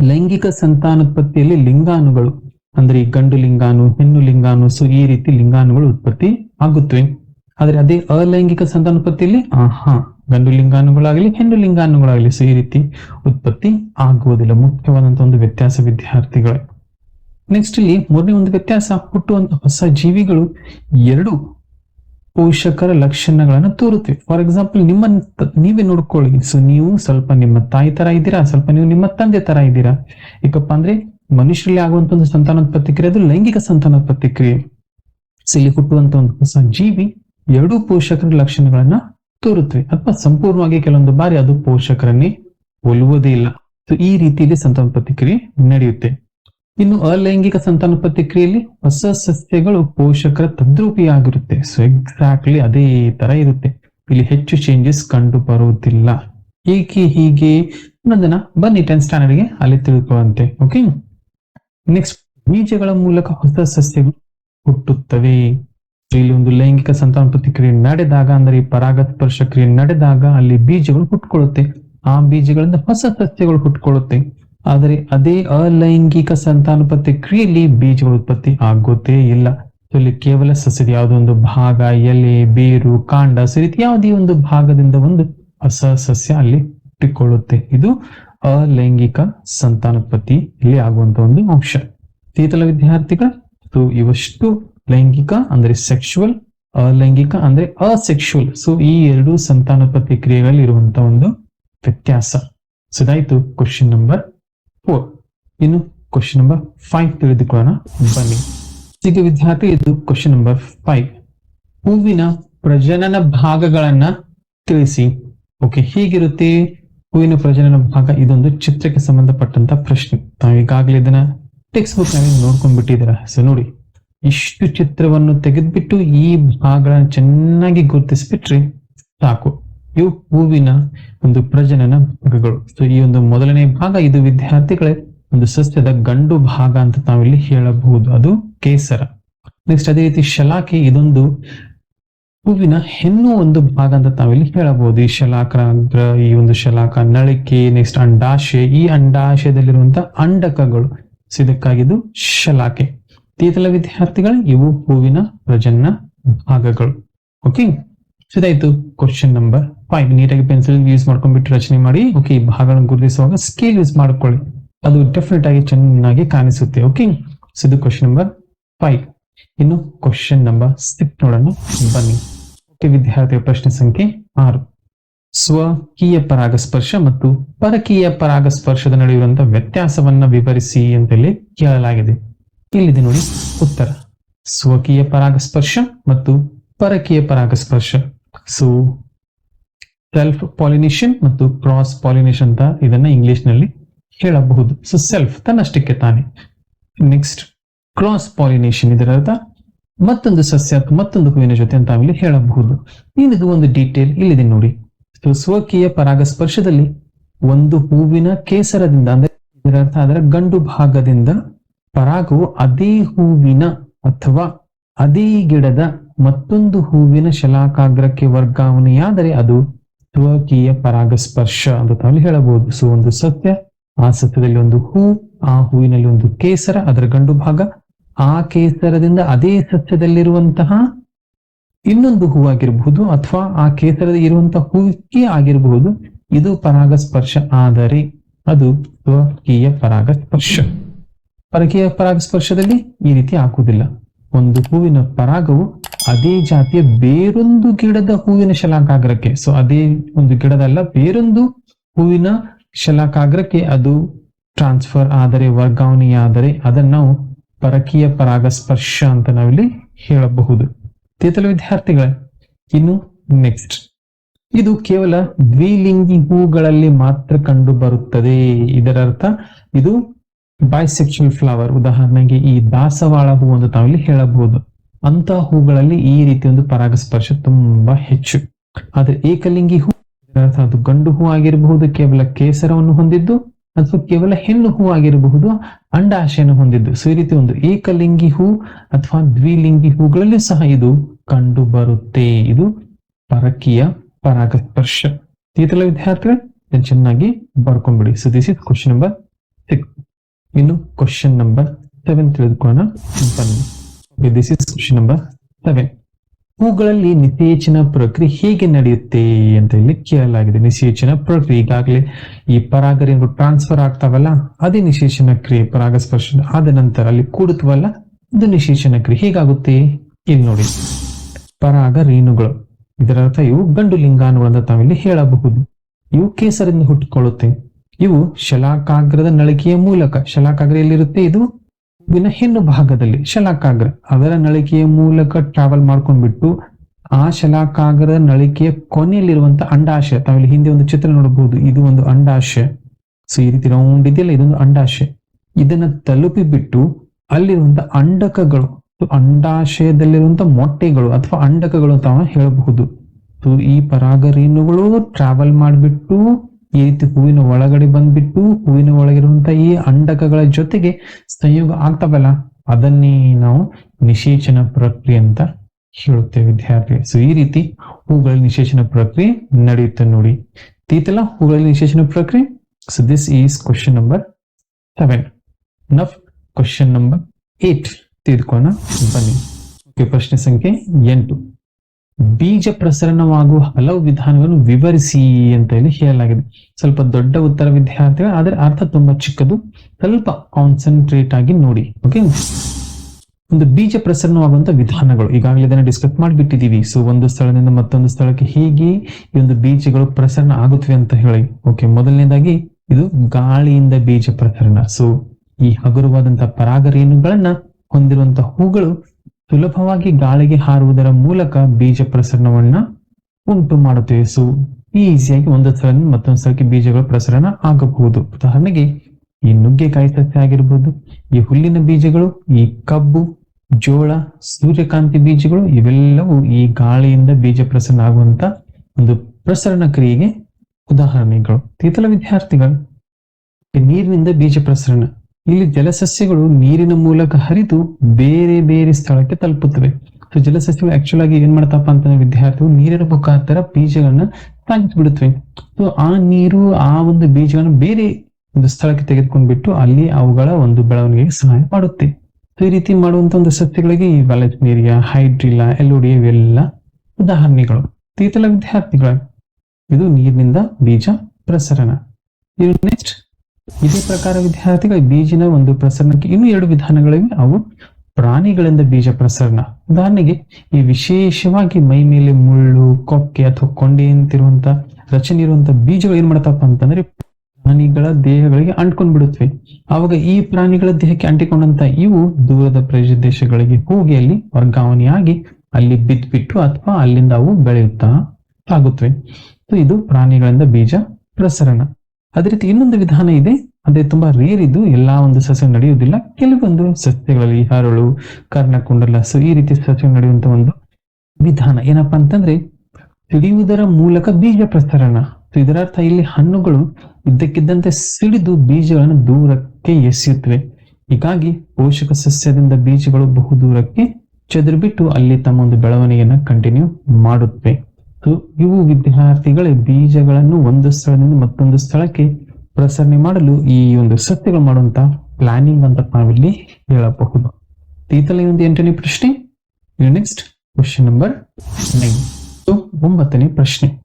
ಲೈಂಗಿಕ ಸಂತಾನೋತ್ಪತ್ತಿಯಲ್ಲಿ ಲಿಂಗಾಣುಗಳು, ಅಂದ್ರೆ ಈ ಗಂಡು ಲಿಂಗಾಣು, ಹೆಣ್ಣು ಲಿಂಗಾಣು ಸೊ ಈ ರೀತಿ ಲಿಂಗಾಣುಗಳು ಉತ್ಪತ್ತಿ ಆಗುತ್ತವೆ ಆದ್ರೆ ಅದೇ ಅಲೈಂಗಿಕ ಸಂತಾನೋತ್ಪತ್ತಿಯಲ್ಲಿ, ಆಹಾ, ಗಂಡು ಲಿಂಗಾನುಗಳಾಗಲಿ ಹೆಣ್ಣು ಲಿಂಗಾಣುಗಳಾಗಲಿ ಸೊ ಈ ರೀತಿ ಉತ್ಪತ್ತಿ ಆಗುವುದಿಲ್ಲ. ಮುಖ್ಯವಾದಂತಹ ಒಂದು ವ್ಯತ್ಯಾಸ ವಿದ್ಯಾರ್ಥಿಗಳೇ. ನೆಕ್ಸ್ಟ್ ಇಲ್ಲಿ ಮೂರನೇ ಒಂದು ವ್ಯತ್ಯಾಸ ಹುಟ್ಟುವಂತಹ ಹೊಸ ಜೀವಿಗಳು ಎರಡು ಪೋಷಕರ ಲಕ್ಷಣಗಳನ್ನು ತೋರುತ್ತೆ ಫಾರ್ ಎಕ್ಸಾಂಪಲ್ ನಿಮ್ಮ ನೀವೇ ನೋಡ್ಕೊಳ್ಳಿ. ಸೊ ನೀವು ಸ್ವಲ್ಪ ನಿಮ್ಮ ತಾಯಿ ತರ ಇದ್ದೀರಾ? ಸ್ವಲ್ಪ ನೀವು ನಿಮ್ಮ ತಂದೆ ತರ ಇದ್ದೀರಾ? ಯಾಕಪ್ಪ ಅಂದ್ರೆ, ಮನುಷ್ಯರಲ್ಲಿ ಆಗುವಂತ ಒಂದು ಸಂತಾನೋತ್ಪತ್ತಿ ಕ್ರಿಯೆ ಅದು ಲೈಂಗಿಕ ಸಂತಾನೋತ್ಪತ್ತಿ ಕ್ರಿಯೆ ಸಿಲಿ ಇಲ್ಲಿ ಹುಟ್ಟುವಂತ ಒಂದು ಹೊಸ ಜೀವಿ ಎರಡೂ ಪೋಷಕರ ಲಕ್ಷಣಗಳನ್ನ ತೋರುತ್ತವೆ. ಅಥವಾ ಸಂಪೂರ್ಣವಾಗಿ ಕೆಲವೊಂದು ಬಾರಿ ಅದು ಪೋಷಕರನ್ನೇ ಒಲುವುದೇ ಇಲ್ಲ. ಸೊ ಈ ರೀತಿಯಲ್ಲಿ ಸಂತಾನೋತ್ಪತ್ತಿ ಕ್ರಿಯೆ ನಡೆಯುತ್ತೆ. ಇನ್ನು ಅಲೈಂಗಿಕ ಸಂತಾನೋತ್ಪತ್ತಿ ಕ್ರಿಯೆಯಲ್ಲಿ ಹೊಸ ಸಸ್ಯಗಳು ಪೋಷಕರ ತದ್ರೂಪಿಯಾಗಿರುತ್ತೆ. ಸೊ ಎಕ್ಸಾಕ್ಟ್ಲಿ ಅದೇ ತರ ಇರುತ್ತೆ. ಇಲ್ಲಿ ಹೆಚ್ಚು ಚೇಂಜಸ್ ಕಂಡು ಬರುವುದಿಲ್ಲ ಏಕೆ ಹೀಗೆ? ಅನ್ನೋದನ್ನ ಬನ್ನಿ ಸ್ಟ್ಯಾಂಡರ್ಡ್ ಸ್ಟ್ಯಾಂಡರ್ಡ್ಗೆ ಅಲ್ಲಿ ತಿಳ್ಕೊಳ್ಳುವಂತೆ. ಓಕೆ ನೆಕ್ಸ್ಟ್ ಬೀಜಗಳ ಮೂಲಕ ಹೊಸ ಸಸ್ಯಗಳು ಹುಟ್ಟುತ್ತವೆ. ಇಲ್ಲಿ ಒಂದು ಲೈಂಗಿಕ ಸಂತಾನೋತ್ಪತ್ತಿ ಕ್ರಿಯೆ ನಡೆದಾಗ, ಅಂದ್ರೆ ಈ ಪರಾಗಸ್ಪರ್ಶ ಕ್ರಿಯೆ ನಡೆದಾಗ ಅಲ್ಲಿ ಬೀಜಗಳು ಹುಟ್ಕೊಳ್ಳುತ್ತೆ. ಆ ಬೀಜಗಳಿಂದ ಹೊಸ ಸಸ್ಯಗಳು ಹುಟ್ಕೊಳ್ಳುತ್ತೆ. ಆದರೆ ಅದೇ ಅಲೈಂಗಿಕ ಸಂತಾನೋತ್ಪತ್ತಿ ಕ್ರಿಯೆಯಲ್ಲಿ ಬೀಜಗಳು ಉತ್ಪತ್ತಿ ಆಗುತ್ತೇ ಇಲ್ಲ. ಇಲ್ಲಿ ಕೇವಲ ಸಸ್ಯದ ಯಾವುದೋ ಒಂದು ಭಾಗ, ಎಲೆ, ಬೇರು, ಕಾಂಡ ಸೊ ಯಾವುದೇ ಒಂದು ಭಾಗದಿಂದ ಒಂದು ಹೊಸ ಸಸ್ಯ ಅಲ್ಲಿ ಹುಟ್ಟಿಕೊಳ್ಳುತ್ತೆ ಇದು ಅಲೈಂಗಿಕ ಸಂತಾನೋತ್ಪತ್ತಿ ಇಲ್ಲಿ ಆಗುವಂತ ಒಂದು ಅಂಶ. ಶೀತಲ ವಿದ್ಯಾರ್ಥಿಗಳು ಇವಷ್ಟು ಲೈಂಗಿಕ ಅಂದ್ರೆ ಸೆಕ್ಷುವಲ್ ಅಲೈಂಗಿಕ ಅಂದ್ರೆ ಅಸೆಕ್ಷುವಲ್ ಸೊ ಈ ಎರಡು ಸಂತಾನೋತ್ಪತ್ತಿ ಕ್ರಿಯೆಗಳಲ್ಲಿ ಇರುವಂತಹ ಒಂದು ವ್ಯತ್ಯಾಸ. ಸೊ ಕ್ವಶನ್ ನಂಬರ್ ಫೋರ್ ಇನ್ನು ಕ್ವಶನ್ ನಂಬರ್ ಫೈವ್ ತಿಳಿದುಕೊಳ್ಳೋಣ. ಬನ್ನಿ. ಈಗ ವಿದ್ಯಾರ್ಥಿ, ಇದು ಕ್ವಶನ್ ನಂಬರ್ ಫೈವ್ ಹೂವಿನ ಪ್ರಜನನ ಭಾಗಗಳನ್ನ ತಿಳಿಸಿ. ಓಕೆ ಹೀಗಿರುತ್ತೆ. ಹೂವಿನ ಪ್ರಜನನ ಭಾಗ, ಇದೊಂದು ಚಿತ್ರಕ್ಕೆ ಸಂಬಂಧಪಟ್ಟಂತ ಪ್ರಶ್ನೆ. ತಾವು ಈಗಾಗಲೇ ಇದನ್ನ ಟೆಕ್ಸ್ಟ್ ಬುಕ್ನಲ್ಲಿ ನೋಡ್ಕೊಂಡ್ ಬಿಟ್ಟಿದ್ದೀರಾ ಸೊ ನೋಡಿ. ಇಷ್ಟು ಚಿತ್ರವನ್ನು ತೆಗೆದ್ಬಿಟ್ಟು ಈ ಭಾಗಗಳನ್ನು ಚೆನ್ನಾಗಿ ಗುರುತಿಸ್ಬಿಟ್ರಿ ಸಾಕು. ಇವು ಹೂವಿನ ಒಂದು ಪ್ರಜನನ ಭಾಗಗಳು ಸೊ, ಈ ಒಂದು ಮೊದಲನೇ ಭಾಗ ಇದು ವಿದ್ಯಾರ್ಥಿಗಳೇ ಒಂದು ಸಸ್ಯದ ಗಂಡು ಭಾಗ ಅಂತ ನಾವಿಲ್ಲಿ ಹೇಳಬಹುದು. ಅದು ಕೇಸರ. ನೆಕ್ಸ್ಟ್ ಅದೇ ರೀತಿ ಶಲಾಕೆ ಇದೊಂದು ಹೂವಿನ ಹೆಣ್ಣು ಒಂದು ಭಾಗ ಅಂತ ನಾವಿಲ್ಲಿ ಹೇಳಬಹುದು. ಈ ಶಲಾಕಾಗ್ರ ಈ ಒಂದು ಶಲಾಕ ನಳಿಕೆ ನೆಕ್ಸ್ಟ್ ಅಂಡಾಶಯ. ಈ ಅಂಡಾಶಯದಲ್ಲಿರುವಂತಹ ಅಂಡಕಗಳು. ಇದಕ್ಕಾಗಿದ್ದು ಶಲಾಕೆ ತೀತಲ ವಿದ್ಯಾರ್ಥಿಗಳು ಇವು ಹೂವಿನ ಪ್ರಜನ್ನ ಭಾಗಗಳು. ಓಕೆ ಇದಾಯ್ತು. ಕ್ವಶನ್ ನಂಬರ್ ಫೈವ್ ನೀಟಾಗಿ ಪೆನ್ಸಿಲ್ ಯೂಸ್ ಮಾಡ್ಕೊಂಡ್ಬಿಟ್ಟು ರಚನೆ ಮಾಡಿ ಓಕೆ ಭಾಗಗಳನ್ನು ಗುರುತಿಸುವಾಗ ಸ್ಕೇಲ್ ಯೂಸ್ ಮಾಡ್ಕೊಳ್ಳಿ. ಅದು ಡೆಫಿನೆಟ್ ಆಗಿ ಚೆನ್ನಾಗಿ ಕಾಣಿಸುತ್ತೆ ಓಕೆ ಸೊ ಇದು ಕ್ವಶನ್ ನಂಬರ್ ಫೈವ್ ಇನ್ನು ಕ್ವಶನ್ ನಂಬರ್ ಸಿಕ್ಸ್ ನೋಡೋಣ. ಬನ್ನಿ. ವಿದ್ಯಾರ್ಥಿಯ ಪ್ರಶ್ನೆ ಸಂಖ್ಯೆ ಆರು. ಸ್ವಕೀಯ ಪರಾಗಸ್ಪರ್ಶ ಮತ್ತು ಪರಕೀಯ ಪರಾಗಸ್ಪರ್ಶದ ನಡುವೆ ಇರುವಂತಹ ವ್ಯತ್ಯಾಸವನ್ನ ವಿವರಿಸಿ ಅಂತ ಇಲ್ಲಿ ಕೇಳಲಾಗಿದೆ. ಇಲ್ಲಿದೆ ನೋಡಿ ಉತ್ತರ. ಸ್ವಕೀಯ ಪರಾಗಸ್ಪರ್ಶ ಮತ್ತು ಪರಕೀಯ ಪರಾಗಸ್ಪರ್ಶ. ಸೊ ಸೆಲ್ಫ್ ಪಾಲಿನೇಷನ್ ಮತ್ತು ಕ್ರಾಸ್ ಪಾಲಿನೇಷನ್ ಅಂತ ಇದನ್ನ ಇಂಗ್ಲಿಷ್ನಲ್ಲಿ ಹೇಳಬಹುದು. ಸೊ ಸೆಲ್ಫ್ ತನ್ನಷ್ಟಕ್ಕೆ ತಾನೆ. ನೆಕ್ಸ್ಟ್ ಕ್ರಾಸ್ ಪಾಲಿನೇಷನ್ ಇದರ ಅರ್ಥ ಮತ್ತೊಂದು ಸಸ್ಯ ಮತ್ತೊಂದು ಹೂವಿನ ಜೊತೆ ಅಂತ ಇಲ್ಲಿ ಹೇಳಬಹುದು. ಇದು ಒಂದು ಡೀಟೇಲ್ ಇಲ್ಲಿದೆ ನೋಡಿ. ಸೊ ಸ್ವಕೀಯ ಪರಾಗಸ್ಪರ್ಶದಲ್ಲಿ ಒಂದು ಹೂವಿನ ಕೇಸರದಿಂದ, ಅಂದ್ರೆ ಇದರ ಅರ್ಥ ಅದರ ಗಂಡು ಭಾಗದಿಂದ ಪರಾಗವು ಅದೇ ಹೂವಿನ ಅಥವಾ ಅದೇ ಗಿಡದ ಮತ್ತೊಂದು ಹೂವಿನ ಶಲಾಕಾಗ್ರಕ್ಕೆ ವರ್ಗಾವಣೆಯಾದರೆ ಅದು ಸ್ವಕೀಯ ಪರಾಗಸ್ಪರ್ಶ ಅಂತ ನಾವು ಹೇಳಬಹುದು. ಸೊ, ಒಂದು ಸಸ್ಯ ಆ ಸಸ್ಯದಲ್ಲಿ ಒಂದು ಹೂ, ಆ ಹೂವಿನಲ್ಲಿ ಒಂದು ಕೇಸರ, ಅದರ ಗಂಡು ಭಾಗ. ಆ ಕೇಸರದಿಂದ ಅದೇ ಸಸ್ಯದಲ್ಲಿರುವಂತಹ ಇನ್ನೊಂದು ಹೂ ಆಗಿರಬಹುದು, ಅಥವಾ ಆ ಕೇಸರದ ಇರುವಂತಹ ಹೂವಿಗೆ ಆಗಿರಬಹುದು. ಇದು ಪರಾಗಸ್ಪರ್ಶ ಆದರೆ ಅದು ಸ್ವಕೀಯ ಪರಾಗಸ್ಪರ್ಶ. ಪರಕೀಯ ಪರಾಗಸ್ಪರ್ಶದಲ್ಲಿ ಈ ರೀತಿ ಆಗುವುದಿಲ್ಲ ಒಂದು ಹೂವಿನ ಪರಾಗವು ಅದೇ ಜಾತಿಯ ಬೇರೊಂದು ಗಿಡದ ಹೂವಿನ ಶಲಾಕಾಗ್ರಕ್ಕೆ. ಸೊ ಅದೇ ಒಂದು ಗಿಡದಲ್ಲ, ಬೇರೊಂದು ಹೂವಿನ ಶಲಾಕಾಗ್ರಕ್ಕೆ ಅದು ಟ್ರಾನ್ಸ್ಫರ್ ಆದರೆ ವರ್ಗಾವಣೆಯಾದರೆ ಅದನ್ನು ನಾವು ಪರಕೀಯ ಪರಾಗಸ್ಪರ್ಶ ಅಂತ ನಾವಿಲ್ಲಿ ಹೇಳಬಹುದು. ತೀತಲ ವಿದ್ಯಾರ್ಥಿಗಳ, ಇನ್ನು ನೆಕ್ಸ್ಟ್ ಇದು ಕೇವಲ ದ್ವಿಲಿಂಗಿ ಹೂಗಳಲ್ಲಿ ಮಾತ್ರ ಕಂಡು ಬರುತ್ತದೆ. ಇದರರ್ಥ ಇದು ಬೈಸೆಕ್ಷುವಲ್ ಫ್ಲವರ್ ಉದಾಹರಣೆಗೆ ಈ ದಾಸವಾಳ ಹೂ ಅಂತ ತಾವಿಲ್ಲಿ ಹೇಳಬಹುದು. ಅಂತ ಹೂಗಳಲ್ಲಿ ಈ ರೀತಿ ಒಂದು ಪರಾಗಸ್ಪರ್ಶ ತುಂಬಾ ಹೆಚ್ಚು. ಆದ್ರೆ ಏಕಲಿಂಗಿ ಹೂ ಅದು ಗಂಡು ಹೂ ಆಗಿರಬಹುದು, ಕೇವಲ ಕೇಸರವನ್ನು ಹೊಂದಿದ್ದು, ಅಥವಾ ಕೇವಲ ಹೆಣ್ಣು ಹೂ ಆಗಿರಬಹುದು ಅಂಡಾಶಯನ್ನು ಹೊಂದಿದ್ದು. ಸೊ, ಈ ರೀತಿ ಒಂದು ಏಕಲಿಂಗಿ ಹೂ ಅಥವಾ ದ್ವಿಲಿಂಗಿ ಹೂಗಳಲ್ಲಿ ಸಹ ಇದು ಕಂಡು ಬರುತ್ತೆ. ಇದು ಪರಕೀಯ ಪರಾಗಸ್ಪರ್ಶ. ಈತಲ ವಿದ್ಯಾರ್ಥಿಗಳು ಚೆನ್ನಾಗಿ ಬರ್ಕೊಂಡ್ಬಿಡಿ ಸೊ ಕ್ವಶನ್ ನಂಬರ್ ಸಿಕ್ಸ್ ಇನ್ನು ಕ್ವಶನ್ ನಂಬರ್ ಸೆವೆನ್ ತಿಳಿದುಕೊಳ್ಳೋಣ. This is question number seven ಹೂಗಳಲ್ಲಿ ನಿಷೇಚನ ಪ್ರಕ್ರಿಯೆ ಹೇಗೆ ನಡೆಯುತ್ತೆ ಅಂತ ಇಲ್ಲಿ ಕೇಳಲಾಗಿದೆ. ನಿಷೇಚನ ಪ್ರಕ್ರಿಯೆ ಈಗಾಗಲೇ ಈ ಪರಾಗರಿಗಳು ಟ್ರಾನ್ಸ್ಫರ್ ಆಗ್ತಾವಲ್ಲ, ಅದೇ ನಿಶೇಷನ ಕ್ರಿಯೆ, ಪರಾಗಸ್ಪರ್ಶ ಆದ ನಂತರ ಅಲ್ಲಿ ಕೂಡುತ್ತವಲ್ಲ, ಅದು ನಿಶೇಷನ ಕ್ರಿಯೆ ಹೇಗಾಗುತ್ತೆ? ಇಲ್ಲಿ ನೋಡಿ. ಪರಾಗ ರೇಣುಗಳು ಇದರ ಅರ್ಥ ಇವು ಗಂಡು ಲಿಂಗಾಣುಗಳು ಅಂತ ತಾವಿಲ್ಲಿ ಹೇಳಬಹುದು. ಇವು ಕೇಸರಿಂದ ಹುಟ್ಟಿಕೊಳ್ಳುತ್ತೆ. ಇವು ಶಲಾಕಾಗ್ರದ ನಳಿಕೆಯ ಮೂಲಕ. ಶಲಾಕಾಗ್ರ ಎಲ್ಲಿರುತ್ತೆ ಇದು? ಹೂವಿನ ಹೆಣ್ಣು ಭಾಗದಲ್ಲಿ. ಶಲಾಕಾಗ್ರ. ಅದರ ನಳಿಕೆಯ ಮೂಲಕ ಟ್ರಾವೆಲ್ ಮಾಡ್ಕೊಂಡ್ಬಿಟ್ಟು ಆ ಶಲಾಕಾಗ್ರದ ನಳಿಕೆಯ ಕೊನೆಯಲ್ಲಿರುವಂತ ಅಂಡಾಶಯ. ತಾವಿಲ್ಲಿ ಹಿಂದೆ ಒಂದು ಚಿತ್ರ ನೋಡಬಹುದು. ಇದು ಒಂದು ಅಂಡಾಶಯ. ಸೊ ಈ ರೀತಿ ರೌಂಡ್ ಇದೆಯಲ್ಲ, ಇದೊಂದು ಅಂಡಾಶಯ. ಇದನ್ನ ತಲುಪಿ ಬಿಟ್ಟು ಅಲ್ಲಿರುವಂತ ಅಂಡಕಗಳು ಅಂಡಾಶಯದಲ್ಲಿರುವಂತಹ ಅಂಡಾಶಯದಲ್ಲಿರುವಂತ ಮೊಟ್ಟೆಗಳು, ಅಥವಾ ಅಂಡಕಗಳು ಅಂತ ಹೇಳಬಹುದು. ಸೊ ಈ ಪರಾಗರೇಣುಗಳು ಟ್ರಾವೆಲ್ ಮಾಡಿಬಿಟ್ಟು ಈ ರೀತಿ ಹೂವಿನ ಒಳಗಡೆ ಬಂದ್ಬಿಟ್ಟು ಹೂವಿನ ಒಳಗಿರುವಂತಹ ಈ ಅಂಡಕಗಳ ಜೊತೆಗೆ ಸಂಯೋಗ ಆಗ್ತಾವಲ್ಲ, ಅದನ್ನೇ ನಾವು ನಿಷೇಚನ ಪ್ರಕ್ರಿಯೆ ಅಂತ ಹೇಳುತ್ತೇವೆ ವಿದ್ಯಾರ್ಥಿ ಸೊ ಈ ರೀತಿ ಹೂಗಳ ನಿಷೇಚನ ಪ್ರಕ್ರಿಯೆ ನಡೆಯುತ್ತೆ ನೋಡಿ. ತೀತಲ ಹೂಗಳ ನಿಷೇಚನ ಪ್ರಕ್ರಿಯೆ? So this is question number seven enough question number eight ತಿಳ್ಕೋಣ ಬನ್ನಿ. ಪ್ರಶ್ನೆ ಸಂಖ್ಯೆ ಎಂಟು. ಬೀಜ ಪ್ರಸರಣವಾಗುವ ಹಲವು ವಿಧಾನಗಳನ್ನು ವಿವರಿಸಿ ಅಂತ ಹೇಳಿ ಹೇಳಲಾಗಿದೆ. ಸ್ವಲ್ಪ ದೊಡ್ಡ ಉತ್ತರ ವಿದ್ಯಾರ್ಥಿಗಳು, ಆದರೆ ಅರ್ಥ ತುಂಬಾ ಚಿಕ್ಕದು. ಸ್ವಲ್ಪ ಕಾನ್ಸಂಟ್ರೇಟ್ ಆಗಿ ನೋಡಿ ಓಕೆ ಒಂದು ಬೀಜ ಪ್ರಸರಣವಾಗುವಂತ ವಿಧಾನಗಳು, ಈಗಾಗಲೇ ಇದನ್ನ ಡಿಸ್ಕಸ್ ಮಾಡಿಬಿಟ್ಟಿದೀವಿ ಸೊ ಒಂದು ಸ್ಥಳದಿಂದ ಮತ್ತೊಂದು ಸ್ಥಳಕ್ಕೆ ಹೇಗೆ ಈ ಒಂದು ಬೀಜಗಳು ಪ್ರಸರಣ ಆಗುತ್ತವೆ ಅಂತ ಹೇಳಿ ಓಕೆ ಮೊದಲನೇದಾಗಿ ಇದು ಗಾಳಿಯಿಂದ ಬೀಜ ಪ್ರಸರಣ. ಸೊ ಈ ಹಗುರವಾದಂತಹ ಪರಾಗರೇಣುಗಳನ್ನ ಹೊಂದಿರುವಂತಹ ಹೂಗಳು ಸುಲಭವಾಗಿ ಗಾಳಿಗೆ ಹಾರುವುದರ ಮೂಲಕ ಬೀಜ ಪ್ರಸರಣವನ್ನ ಉಂಟು ಮಾಡುತ್ತೇವೆ ಸೊ ಈಸಿಯಾಗಿ ಒಂದು ಸ್ಥಳದಿಂದ ಮತ್ತೊಂದು ಸ್ಥಳಕ್ಕೆ ಬೀಜಗಳ ಪ್ರಸರಣ ಆಗಬಹುದು. ಉದಾಹರಣೆಗೆ, ಈ ನುಗ್ಗೆಕಾಯಿ ಸಸ್ಯ ಆಗಿರ್ಬೋದು, ಈ ಹುಲ್ಲಿನ ಬೀಜಗಳು, ಈ ಕಬ್ಬು, ಜೋಳ, ಸೂರ್ಯಕಾಂತಿ ಬೀಜಗಳು, ಇವೆಲ್ಲವೂ ಈ ಗಾಳಿಯಿಂದ ಬೀಜ ಪ್ರಸರಣ ಆಗುವಂತ ಒಂದು ಪ್ರಸರಣ ಕ್ರಿಯೆಗೆ ಉದಾಹರಣೆಗಳು. ತೀತಲ ವಿದ್ಯಾರ್ಥಿಗಳು ನೀರಿನಿಂದ ಬೀಜ ಪ್ರಸರಣ ಇಲ್ಲಿ ಜಲಸಸ್ಯಗಳು ನೀರಿನ ಮೂಲಕ ಹರಿದು ಬೇರೆ ಬೇರೆ ಸ್ಥಳಕ್ಕೆ ತಲುಪುತ್ತವೆ. ಸೊ ಜಲಸಸ್ಯಗಳು ಆಕ್ಚುಲ್ ಆಗಿ ಏನ್ ಮಾಡ್ತಪ್ಪ ಅಂತಂದ್ರೆ ವಿದ್ಯಾರ್ಥಿಗಳು ನೀರಿನ ಮುಖಾಂತರ ಬೀಜಗಳನ್ನ ಸಾಗಿಸ್ಬಿಡುತ್ತವೆ ಸೊ ಆ ನೀರು, ಆ ಒಂದು ಬೀಜಗಳನ್ನ ಬೇರೆ ಒಂದು ಸ್ಥಳಕ್ಕೆ ತೆಗೆದುಕೊಂಡ್ಬಿಟ್ಟು ಅಲ್ಲಿ ಅವುಗಳ ಒಂದು ಬೆಳವಣಿಗೆಗೆ ಸಹಾಯ ಮಾಡುತ್ತೆ. ಈ ರೀತಿ ಮಾಡುವಂತ ಒಂದು ಸಸ್ಯಗಳಿಗೆ ಈ ವ್ಯಾಲೆಸ್ನೇರಿಯಾ ಹೈಡ್ರಿಲಾ ಎಲೋಡಿಯಾ ಇವೆಲ್ಲ ಉದಾಹರಣೆಗಳು. ತೀತಲ ವಿದ್ಯಾರ್ಥಿಗಳ ಇದು ನೀರಿನಿಂದ ಬೀಜ ಪ್ರಸರಣ. ನೆಕ್ಸ್ಟ್ ಇದೇ ಪ್ರಕಾರ ವಿದ್ಯಾರ್ಥಿಗಳ ಬೀಜಿನ ಒಂದು ಪ್ರಸರಣಕ್ಕೆ ಇನ್ನು ಎರಡು ವಿಧಾನಗಳಿವೆ. ಅವು ಪ್ರಾಣಿಗಳಿಂದ ಬೀಜ ಪ್ರಸರಣ. ಉದಾಹರಣೆಗೆ, ಈ ವಿಶೇಷವಾಗಿ ಮೈ ಮೇಲೆ ಮುಳ್ಳು, ಕೊಕ್ಕೆ ಅಥವಾ ಕೊಂಡಿಯಂತಿರುವಂತ ರಚನೆ ಇರುವಂತ ಬೀಜಗಳು ಏನ್ ಮಾಡ್ತಪ್ಪ ಅಂತಂದ್ರೆ ಪ್ರಾಣಿಗಳ ದೇಹಗಳಿಗೆ ಅಂಟ್ಕೊಂಡ್ ಬಿಡುತ್ತವೆ. ಅವಾಗ ಈ ಪ್ರಾಣಿಗಳ ದೇಹಕ್ಕೆ ಅಂಟಿಕೊಂಡಂತ ಇವು ದೂರದ ಪ್ರದೇಶಗಳಿಗೆ ಹೋಗಿ ಅಲ್ಲಿ ವರ್ಗಾವಣೆಯಾಗಿ ಅಲ್ಲಿ ಬಿದ್ದ್ಬಿಟ್ಟು ಅಥವಾ ಅಲ್ಲಿಂದ ಅವು ಬೆಳೆಯುತ್ತಾ ಆಗುತ್ತವೆ. ಇದು ಪ್ರಾಣಿಗಳಿಂದ ಬೀಜ ಪ್ರಸರಣ. ಅದೇ ರೀತಿ ಇನ್ನೊಂದು ವಿಧಾನ ಇದೆ. ಅದೇ ತುಂಬಾ ರೇರ್ ಇದು. ಎಲ್ಲಾ ಒಂದು ಸಸ್ಯ ನಡೆಯುವುದಿಲ್ಲ. ಕೆಲವೊಂದು ಸಸ್ಯಗಳಲ್ಲಿ ಹರಳು, ಕರ್ಣಕುಂಡಲ, ಸೊ ಈ ರೀತಿ ಸಸ್ಯ ನಡೆಯುವಂತ ಒಂದು ವಿಧಾನ. ಏನಪ್ಪಾ ಅಂತಂದ್ರೆ ಸಿಡಿಯುವುದರ ಮೂಲಕ ಬೀಜ ಪ್ರಸರಣ. ಇದರ ಅರ್ಥ ಇಲ್ಲಿ ಹಣ್ಣುಗಳು ಇದ್ದಕ್ಕಿದ್ದಂತೆ ಸಿಡಿದು ಬೀಜಗಳನ್ನು ದೂರಕ್ಕೆ ಎಸೆಯುತ್ತವೆ. ಹೀಗಾಗಿ ಪೋಷಕ ಸಸ್ಯದಿಂದ ಬೀಜಗಳು ಬಹುದೂರಕ್ಕೆ ಚದುರು ಬಿಟ್ಟು ಅಲ್ಲಿ ತಮ್ಮ ಒಂದು ಬೆಳವಣಿಗೆಯನ್ನ ಕಂಟಿನ್ಯೂ ಮಾಡುತ್ತವೆ. ಸೊ ಇವು ವಿದ್ಯಾರ್ಥಿಗಳೇ ಬೀಜಗಳನ್ನು ಒಂದು ಸ್ಥಳದಿಂದ ಮತ್ತೊಂದು ಸ್ಥಳಕ್ಕೆ ಪ್ರಸರಣೆ ಮಾಡಲು ಈ ಒಂದು ಸಸ್ಯಗಳು ಮಾಡುವಂತ ಪ್ಲಾನಿಂಗ್ ಅಂತ ನಾವಿಲ್ಲಿ ಹೇಳಬಹುದು. ಈತಲೇ ಒಂದು ಎಂಟನೇ ಪ್ರಶ್ನೆ. ನೆಕ್ಸ್ಟ್ ಕ್ವಶನ್ ನಂಬರ್ ನೈನ್ ಒಂಬತ್ತನೇ ಪ್ರಶ್ನೆ.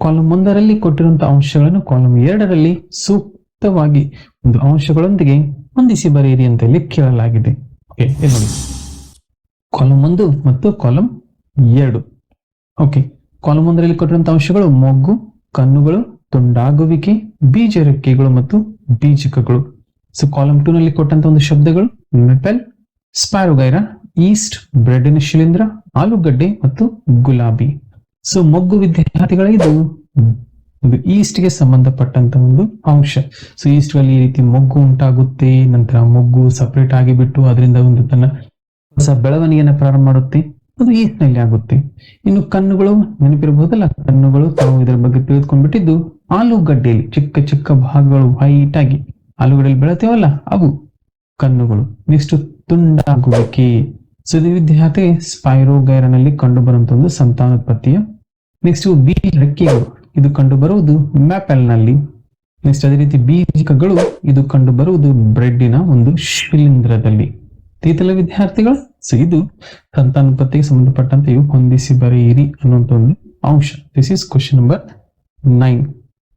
ಕಾಲಂ ಒಂದರಲ್ಲಿ ಕೊಟ್ಟಿರುವಂತಹ ಅಂಶಗಳನ್ನು ಕಾಲಂ ಎರಡರಲ್ಲಿ ಸೂಕ್ತವಾಗಿ ಒಂದು ಅಂಶಗಳೊಂದಿಗೆ ಹೊಂದಿಸಿ ಬರೆಯಿರಿ ಅಂತ ಇಲ್ಲಿ ಕೇಳಲಾಗಿದೆ. ಕಾಲಂ ಒಂದು ಮತ್ತು ಕಾಲಂ ಎರಡು. ಓಕೆ ಕಾಲಮ್ ಒಂದರಲ್ಲಿ ಅಂಶಗಳು ಮೊಗ್ಗು, ಕಣ್ಣುಗಳು, ತುಂಡಾಗುವಿಕೆ ಬೀಜ ರೆಕ್ಕೆಗಳು ಮತ್ತು ಬೀಜಕಗಳು. ಸೊ ಕಾಲಮ್ ಟೂ ನಲ್ಲಿ ಕೊಟ್ಟಂತ ಒಂದು ಶಬ್ದಗಳು ಮೆಪೆಲ್ ಸ್ಪ್ಯಾರೋಗೈರ ಈಸ್ಟ್ ಬ್ರೆಡಿನ ಶಿಲೀಂಧ್ರ, ಆಲೂಗಡ್ಡೆ ಮತ್ತು ಗುಲಾಬಿ. ಸೊ ಮೊಗ್ಗು ವಿದ್ಯಾರ್ಥಿಗಳ ಇದು. ಒಂದು ಈಸ್ಟ್ಗೆ ಸಂಬಂಧಪಟ್ಟಂತ ಒಂದು ಅಂಶ. ಸೊ ಈಸ್ಟ್ ಅಲ್ಲಿ ಈ ರೀತಿ ಮೊಗ್ಗು ಉಂಟಾಗುತ್ತೆ, ನಂತರ ಮೊಗ್ಗು ಸಪರೇಟ್ ಆಗಿ ಬಿಟ್ಟು ಅದರಿಂದ ಒಂದು ತನ್ನ ಹೊಸ ಬೆಳವಣಿಗೆಯನ್ನು ಪ್ರಾರಂಭ ಮಾಡುತ್ತೆ. ಅದು ಈಸ್ಟ್ನಲ್ಲಿ ಆಗುತ್ತೆ. ಇನ್ನು ಕಣ್ಣುಗಳು ನೆನಪಿರಬಹುದಲ್ಲ ಕಣ್ಣುಗಳು ತಾವು ಇದರ ಬಗ್ಗೆ ತಿಳಿದುಕೊಂಡ್ಬಿಟ್ಟಿದ್ದು ಆಲೂಗಡ್ಡೆಯಲ್ಲಿ ಚಿಕ್ಕ ಚಿಕ್ಕ ಭಾಗಗಳು ವೈಟ್ ಆಗಿ ಆಲೂಗಡ್ಡೆಯಲ್ಲಿ ಬೆಳತೇವಲ್ಲ ಅವು ಕಣ್ಣುಗಳು. ನೆಕ್ಸ್ಟ್ ತುಂಡಾಗುವಿಕೆ. ಸುದಿವಿದ್ಯಾತೆ ಸ್ಪೈರೋಗೈರನಲ್ಲಿ ಕಂಡು ಬರುವಂತ ಒಂದು ಸಂತಾನೋತ್ಪತ್ತಿಯ ನೆಕ್ಸ್ಟ್ ಬೀಜ ರೆಕ್ಕೆಗಳು ಇದು ಕಂಡು ಬರುವುದು ಮ್ಯಾಪಲ್ನಲ್ಲಿ ನೆಕ್ಸ್ಟ್ ಅದೇ ರೀತಿ ಬೀಜಕಗಳು, ಇದು ಕಂಡು ಬರುವುದು ಬ್ರೆಡ್ಡಿನ ಒಂದು ಶಿಲೀಂಧ್ರದಲ್ಲಿ. ತೀತಲ ವಿದ್ಯಾರ್ಥಿಗಳು ಸೊ ಇದು ಸಂತಾನೋತ್ಪತ್ತಿಗೆ ಸಂಬಂಧಪಟ್ಟಂತೆ ಇವು ಹೊಂದಿಸಿ ಬರೆಯಿರಿ ಅನ್ನುವಂತ ಒಂದು ಅಂಶ. This is question number nine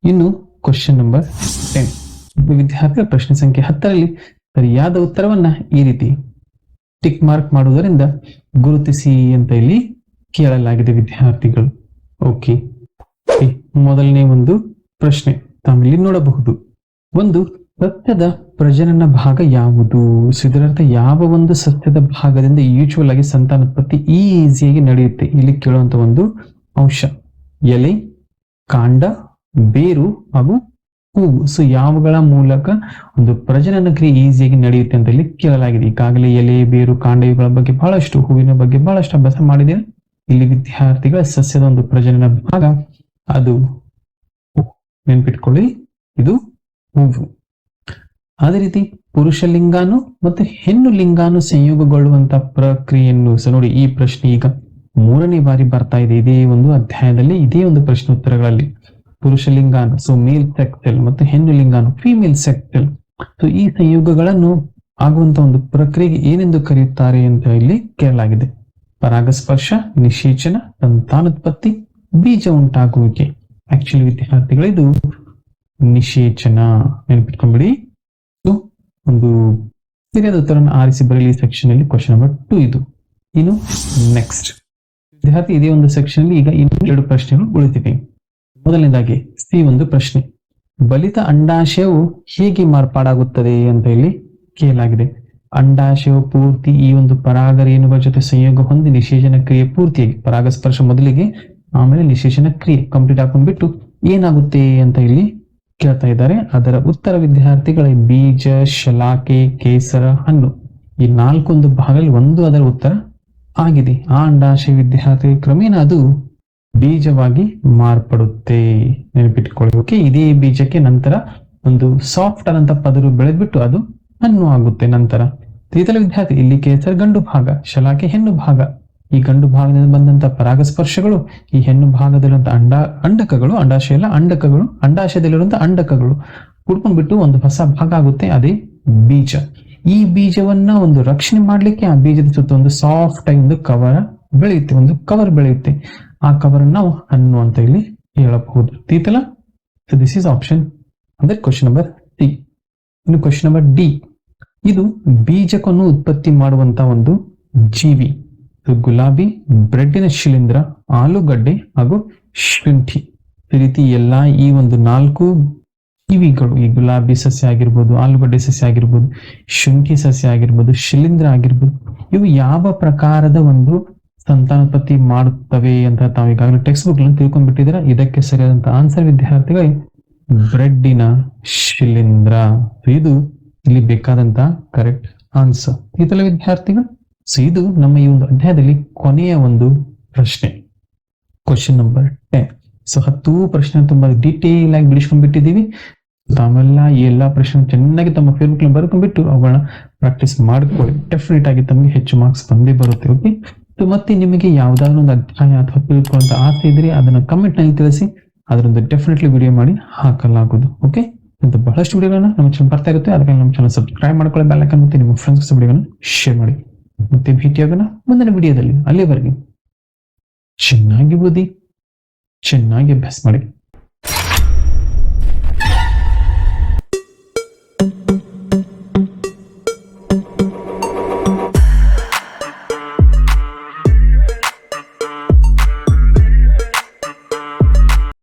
ಇನ್ನು ಕ್ವಶನ್ ನಂಬರ್ ಟೆನ್ ವಿದ್ಯಾರ್ಥಿಗಳ ಪ್ರಶ್ನೆ ಸಂಖ್ಯೆ ಹತ್ತರಲ್ಲಿ ಸರಿಯಾದ ಉತ್ತರವನ್ನ ಈ ರೀತಿ ಟಿಕ್ ಮಾರ್ಕ್ ಮಾಡುವುದರಿಂದ ಗುರುತಿಸಿ ಅಂತ ಇಲ್ಲಿ ಕೇಳಲಾಗಿದೆ ವಿದ್ಯಾರ್ಥಿಗಳು. ಓಕೆ ಮೊದಲನೇ ಒಂದು ಪ್ರಶ್ನೆ ತಾವಿಲ್ಲಿ ನೋಡಬಹುದು. ಒಂದು ಸಸ್ಯದ ಪ್ರಜನನ ಭಾಗ ಯಾವುದು? ಸೊ ಇದರರ್ಥ ಯಾವ ಒಂದು ಸಸ್ಯದ ಭಾಗದಿಂದ ಯೂಶುವಲ್ ಆಗಿ ಸಂತಾನೋತ್ಪತ್ತಿ ಈಸಿಯಾಗಿ ನಡೆಯುತ್ತೆ? ಇಲ್ಲಿ ಕೇಳುವಂತ ಒಂದು ಅಂಶ. ಎಲೆ, ಕಾಂಡ, ಬೇರು ಹಾಗೂ ಹೂವು. ಸೊ ಯಾವಗಳ ಮೂಲಕ ಒಂದು ಪ್ರಜನನ ಕ್ರಿಯೆ ಈಸಿಯಾಗಿ ನಡೆಯುತ್ತೆ ಅಂತ ಇಲ್ಲಿ ಕೇಳಲಾಗಿದೆ. ಈಗಾಗಲೇ ಎಲೆ, ಬೇರು, ಕಾಂಡ ಇವುಗಳ ಬಗ್ಗೆ ಬಹಳಷ್ಟು, ಹೂವಿನ ಬಗ್ಗೆ ಬಹಳಷ್ಟು ಅಭ್ಯಾಸ ಮಾಡಿದೆ. ಇಲ್ಲಿ ವಿದ್ಯಾರ್ಥಿಗಳ ಸಸ್ಯದ ಒಂದು ಪ್ರಜನನ ಭಾಗ. ಅದು ನೆನ್ಪಿಟ್ಕೊಳ್ಳಿ. ಇದು ಹೂವು. ಅದೇ ರೀತಿ ಪುರುಷ ಲಿಂಗಾನು ಮತ್ತು ಹೆಣ್ಣು ಲಿಂಗಾನು ಸಂಯೋಗಗೊಳ್ಳುವಂತ ಪ್ರಕ್ರಿಯೆಯನ್ನು ಸಹ ನೋಡಿ ಈ ಪ್ರಶ್ನೆ ಈಗ ಮೂರನೇ ಬಾರಿ ಬರ್ತಾ ಇದೆ. ಇದೇ ಒಂದು ಅಧ್ಯಾಯದಲ್ಲಿ ಇದೇ ಒಂದು ಪ್ರಶ್ನೆ ಉತ್ತರಗಳಲ್ಲಿ ಪುರುಷ ಲಿಂಗಾನು ಸೊ ಮೇಲ್ ಸೆಕ್ಸೆಲ್ ಮತ್ತು ಹೆಣ್ಣು ಲಿಂಗಾನು ಫಿಮೇಲ್ ಸೆಕ್ಸೆಲ್ ಸೊ ಈ ಸಂಯೋಗಗಳನ್ನು ಆಗುವಂತ ಒಂದು ಪ್ರಕ್ರಿಯೆಗೆ ಏನೆಂದು ಕರೆಯುತ್ತಾರೆ ಅಂತ ಇಲ್ಲಿ ಕೇಳಲಾಗಿದೆ. ಪರಾಗಸ್ಪರ್ಶ ನಿಷೇಚನ ಸಂತಾನೋತ್ಪತ್ತಿ ಬೀಜ ಉಂಟಾಗುವಿಕೆ. ಆಕ್ಚುಲಿ ವಿದ್ಯಾರ್ಥಿಗಳು ಇದು ನಿಷೇಚನ ನೆನಪಿಟ್ಕೊಂಡ್ಬಿಡಿ ಒಂದು ಸರಿಯಾದ ಉತ್ತರವನ್ನು ಆರಿಸಿ ಬರಲಿ ಸೆಕ್ಷನ್ ಅಲ್ಲಿ ಕ್ವಶನ್ ನಂಬರ್ ಟು ಇದು. ಇನ್ನು ನೆಕ್ಸ್ಟ್ ವಿದ್ಯಾರ್ಥಿ, ಇದೇ ಒಂದು ಸೆಕ್ಷನ್ ಅಲ್ಲಿ ಈಗ ಇನ್ನು ಎರಡು ಪ್ರಶ್ನೆಗಳು ಉಳಿದಿವೆ. ಮೊದಲನೇದಾಗಿ, ಸಿ ಒಂದು ಪ್ರಶ್ನೆ. ಬಲಿತ ಅಂಡಾಶಯವು ಹೇಗೆ ಮಾರ್ಪಾಡಾಗುತ್ತದೆ ಅಂತ ಹೇಳಿ ಕೇಳಲಾಗಿದೆ. ಅಂಡಾಶಯವು ಪೂರ್ತಿ ಈ ಒಂದು ಪರಾಗ ರೇಣುಗಳ ಜೊತೆ ಸಂಯೋಗ ಹೊಂದಿ ನಿಶೇಷನ ಕ್ರಿಯೆ ಪೂರ್ತಿಯಾಗಿ. ಪರಾಗಸ್ಪರ್ಶ ಮೊದಲಿಗೆ, ಆಮೇಲೆ ನಿಶೇಷನ ಕ್ರಿಯೆ ಕಂಪ್ಲೀಟ್ ಹಾಕೊಂಡ್ಬಿಟ್ಟು ಏನಾಗುತ್ತೆ ಅಂತ ಇಲ್ಲಿ ಕೇಳ್ತಾ ಇದ್ದಾರೆ. ಅದರ ಉತ್ತರ ವಿದ್ಯಾರ್ಥಿಗಳೇ ಬೀಜ, ಶಲಾಕೆ, ಕೇಸರ, ಹಣ್ಣು. ಈ ನಾಲ್ಕೊಂದು ಭಾಗದಲ್ಲಿ ಒಂದು ಅದರ ಉತ್ತರ ಆಗಿದೆ. ಆ ಅಂಡಾಶಯ ವಿದ್ಯಾರ್ಥಿ ಕ್ರಮೇಣ ಅದು ಬೀಜವಾಗಿ ಮಾರ್ಪಡುತ್ತೆ. ನೆನಪಿಟ್ಕೊಳ್ಳಿ. ಓಕೆ, ಇದೇ ಬೀಜಕ್ಕೆ ನಂತರ ಒಂದು ಸಾಫ್ಟ್ ಆದಂತ ಪದರು ಬೆಳೆದ್ಬಿಟ್ಟು ಅದು ಹಣ್ಣು ಆಗುತ್ತೆ ನಂತರ. ತೀತಲ ವಿದ್ಯಾರ್ಥಿ, ಇಲ್ಲಿ ಕೇಸರ್ ಗಂಡು ಭಾಗ, ಶಲಾಕೆ ಹೆಣ್ಣು ಭಾಗ. ಈ ಗಂಡು ಭಾಗದಿಂದ ಬಂದಂತಹ ಪರಾಗಸ್ಪರ್ಶಗಳು, ಈ ಹೆಣ್ಣು ಭಾಗದಲ್ಲಿರುವಂತಹ ಅಂಡ, ಅಂಡಕಗಳು ಅಂಡಾಶಯ ಎಲ್ಲ ಅಂಡಕಗಳು ಅಂಡಾಶಯದಲ್ಲಿರುವಂತಹ ಅಂಡಕಗಳು ಕುಡ್ಕೊಂಡ್ಬಿಟ್ಟು ಒಂದು ಹೊಸ ಭಾಗ ಆಗುತ್ತೆ, ಅದೇ ಬೀಜ. ಈ ಬೀಜವನ್ನ ಒಂದು ರಕ್ಷಣೆ ಮಾಡ್ಲಿಕ್ಕೆ ಆ ಬೀಜದ ಸುತ್ತ ಒಂದು ಸಾಫ್ಟ್ ಆಗಿ ಒಂದು ಕವರ್ ಬೆಳೆಯುತ್ತೆ, ಒಂದು ಕವರ್ ಬೆಳೆಯುತ್ತೆ. ಆ ಕವರ್ ನಾವು ಹಣ್ಣು ಅಂತ ಇಲ್ಲಿ ಹೇಳಬಹುದು. ತೀತಲ ಸೊ ದಿಸ್ ಇಸ್ ಆಪ್ಷನ್ ಅಂದ್ರೆ ಕ್ವಶನ್ ನಂಬರ್ ಸಿ ಇನ್ನು ಕ್ವಶನ್ ನಂಬರ್ ಡಿ ಇದು ಬೀಜಕವನ್ನು ಉತ್ಪತ್ತಿ ಮಾಡುವಂತ ಒಂದು ಜೀವಿ. ಗುಲಾಬಿ, ಬ್ರೆಡ್ಡಿನ ಶಿಲೀಂಧ್ರ, ಆಲೂಗಡ್ಡೆ ಹಾಗೂ ಶುಂಠಿ. ಈ ರೀತಿ ಎಲ್ಲಾ ಈ ಒಂದು ನಾಲ್ಕು ಕಿವಿಗಳು, ಈ ಗುಲಾಬಿ ಸಸ್ಯ ಆಗಿರ್ಬೋದು, ಆಲೂಗಡ್ಡೆ ಸಸ್ಯ ಆಗಿರ್ಬೋದು, ಶುಂಠಿ ಸಸ್ಯ ಆಗಿರ್ಬೋದು, ಶಿಲೀಂಧ್ರ ಆಗಿರ್ಬೋದು, ಇವು ಯಾವ ಪ್ರಕಾರದ ಒಂದು ಸಂತಾನೋತ್ಪತ್ತಿ ಮಾಡುತ್ತವೆ ಅಂತ ತಾವು ಈಗಾಗಲೇ ಟೆಕ್ಸ್ಟ್ ಬುಕ್ ತಿಳ್ಕೊಂಡ್ಬಿಟ್ಟಿದ್ರ ಇದಕ್ಕೆ ಸರಿಯಾದಂತ ಆನ್ಸರ್ ವಿದ್ಯಾರ್ಥಿಗಳು, ಬ್ರೆಡ್ಡಿನ ಶಿಲೀಂಧ್ರ. ಇದು ಇಲ್ಲಿ ಬೇಕಾದಂತ ಕರೆಕ್ಟ್ ಆನ್ಸರ್ ಇದೆಲ್ಲ ವಿದ್ಯಾರ್ಥಿಗಳು ಸೊ ಇದು ನಮ್ಮ ಈ ಒಂದು ಅಧ್ಯಾಯದಲ್ಲಿ ಕೊನೆಯ ಒಂದು ಪ್ರಶ್ನೆ. ಕ್ವಶನ್ ನಂಬರ್ ಟೆನ್ ಸೊ ಹತ್ತು ಪ್ರಶ್ನೆ ತುಂಬಾ ಡೀಟೇಲ್ ಆಗಿ ಬಿಡಿಸ್ಕೊಂಡ್ಬಿಟ್ಟಿದ್ದೀವಿ. ತಾವೆಲ್ಲ ಈ ಎಲ್ಲಾ ಪ್ರಶ್ನೆ ಚೆನ್ನಾಗಿ ತಮ್ಮ ಫೇಸ್ಬುಕ್ ಬರ್ಕೊಂಡ್ಬಿಟ್ಟು ಅವುಗಳನ್ನ ಪ್ರಾಕ್ಟೀಸ್ ಮಾಡ್ಕೊಳ್ಳಿ. ಡೆಫಿನೆಟ್ ಆಗಿ ತಮಗೆ ಹೆಚ್ಚು ಮಾರ್ಕ್ಸ್ ಬಂದೇ ಬರುತ್ತೆ ಓಕೆ ಮತ್ತೆ ನಿಮಗೆ ಯಾವ್ದಾದ್ರು ಒಂದು ಅಧ್ಯಾಯ ಅಥವಾ ತಿಳ್ಕೊಳ್ಳುವಂತ ಆಸೆ ಇದ್ರೆ ಅದನ್ನ ಕಮೆಂಟ್ನಲ್ಲಿ ತಿಳಿಸಿ ಅದರೊಂದು ಡೆಫಿನೆಟ್ಲಿ ವಿಡಿಯೋ ಮಾಡಿ ಹಾಕಲಾಗುವುದು ಓಕೆ ಅಂತ ಬಹಳಷ್ಟು ವಿಡಿಯೋಗಳನ್ನ ನಮ್ಮ ಚಾನಲ್ ಬರ್ತಾ ಇರುತ್ತೆ. ಅದಕ್ಕಾಗಿ ನಮ್ಮ ಚಾನಲ್ ಸಬ್ಸ್ಕ್ರೈಬ್ ಮಾಡ್ಕೊಳ್ಳಿ ಬೆಲ್ ಐಕನ್ ಮತ್ತೆ ನಿಮ್ಮ ಫ್ರೆಂಡ್ಸ್ ವಿಡಿಯೋಗಳನ್ನ ಶೇರ್ ಮಾಡಿ. ಮತ್ತೆ ಭೇಟಿಯಾಗೋಣ ಮುಂದಿನ ವಿಡಿಯೋದಲ್ಲಿ. ಅಲ್ಲಿವರೆಗೆ. ಚೆನ್ನಾಗಿ ಓದಿ. ಚೆನ್ನಾಗಿ ಅಭ್ಯಾಸ ಮಾಡಿ.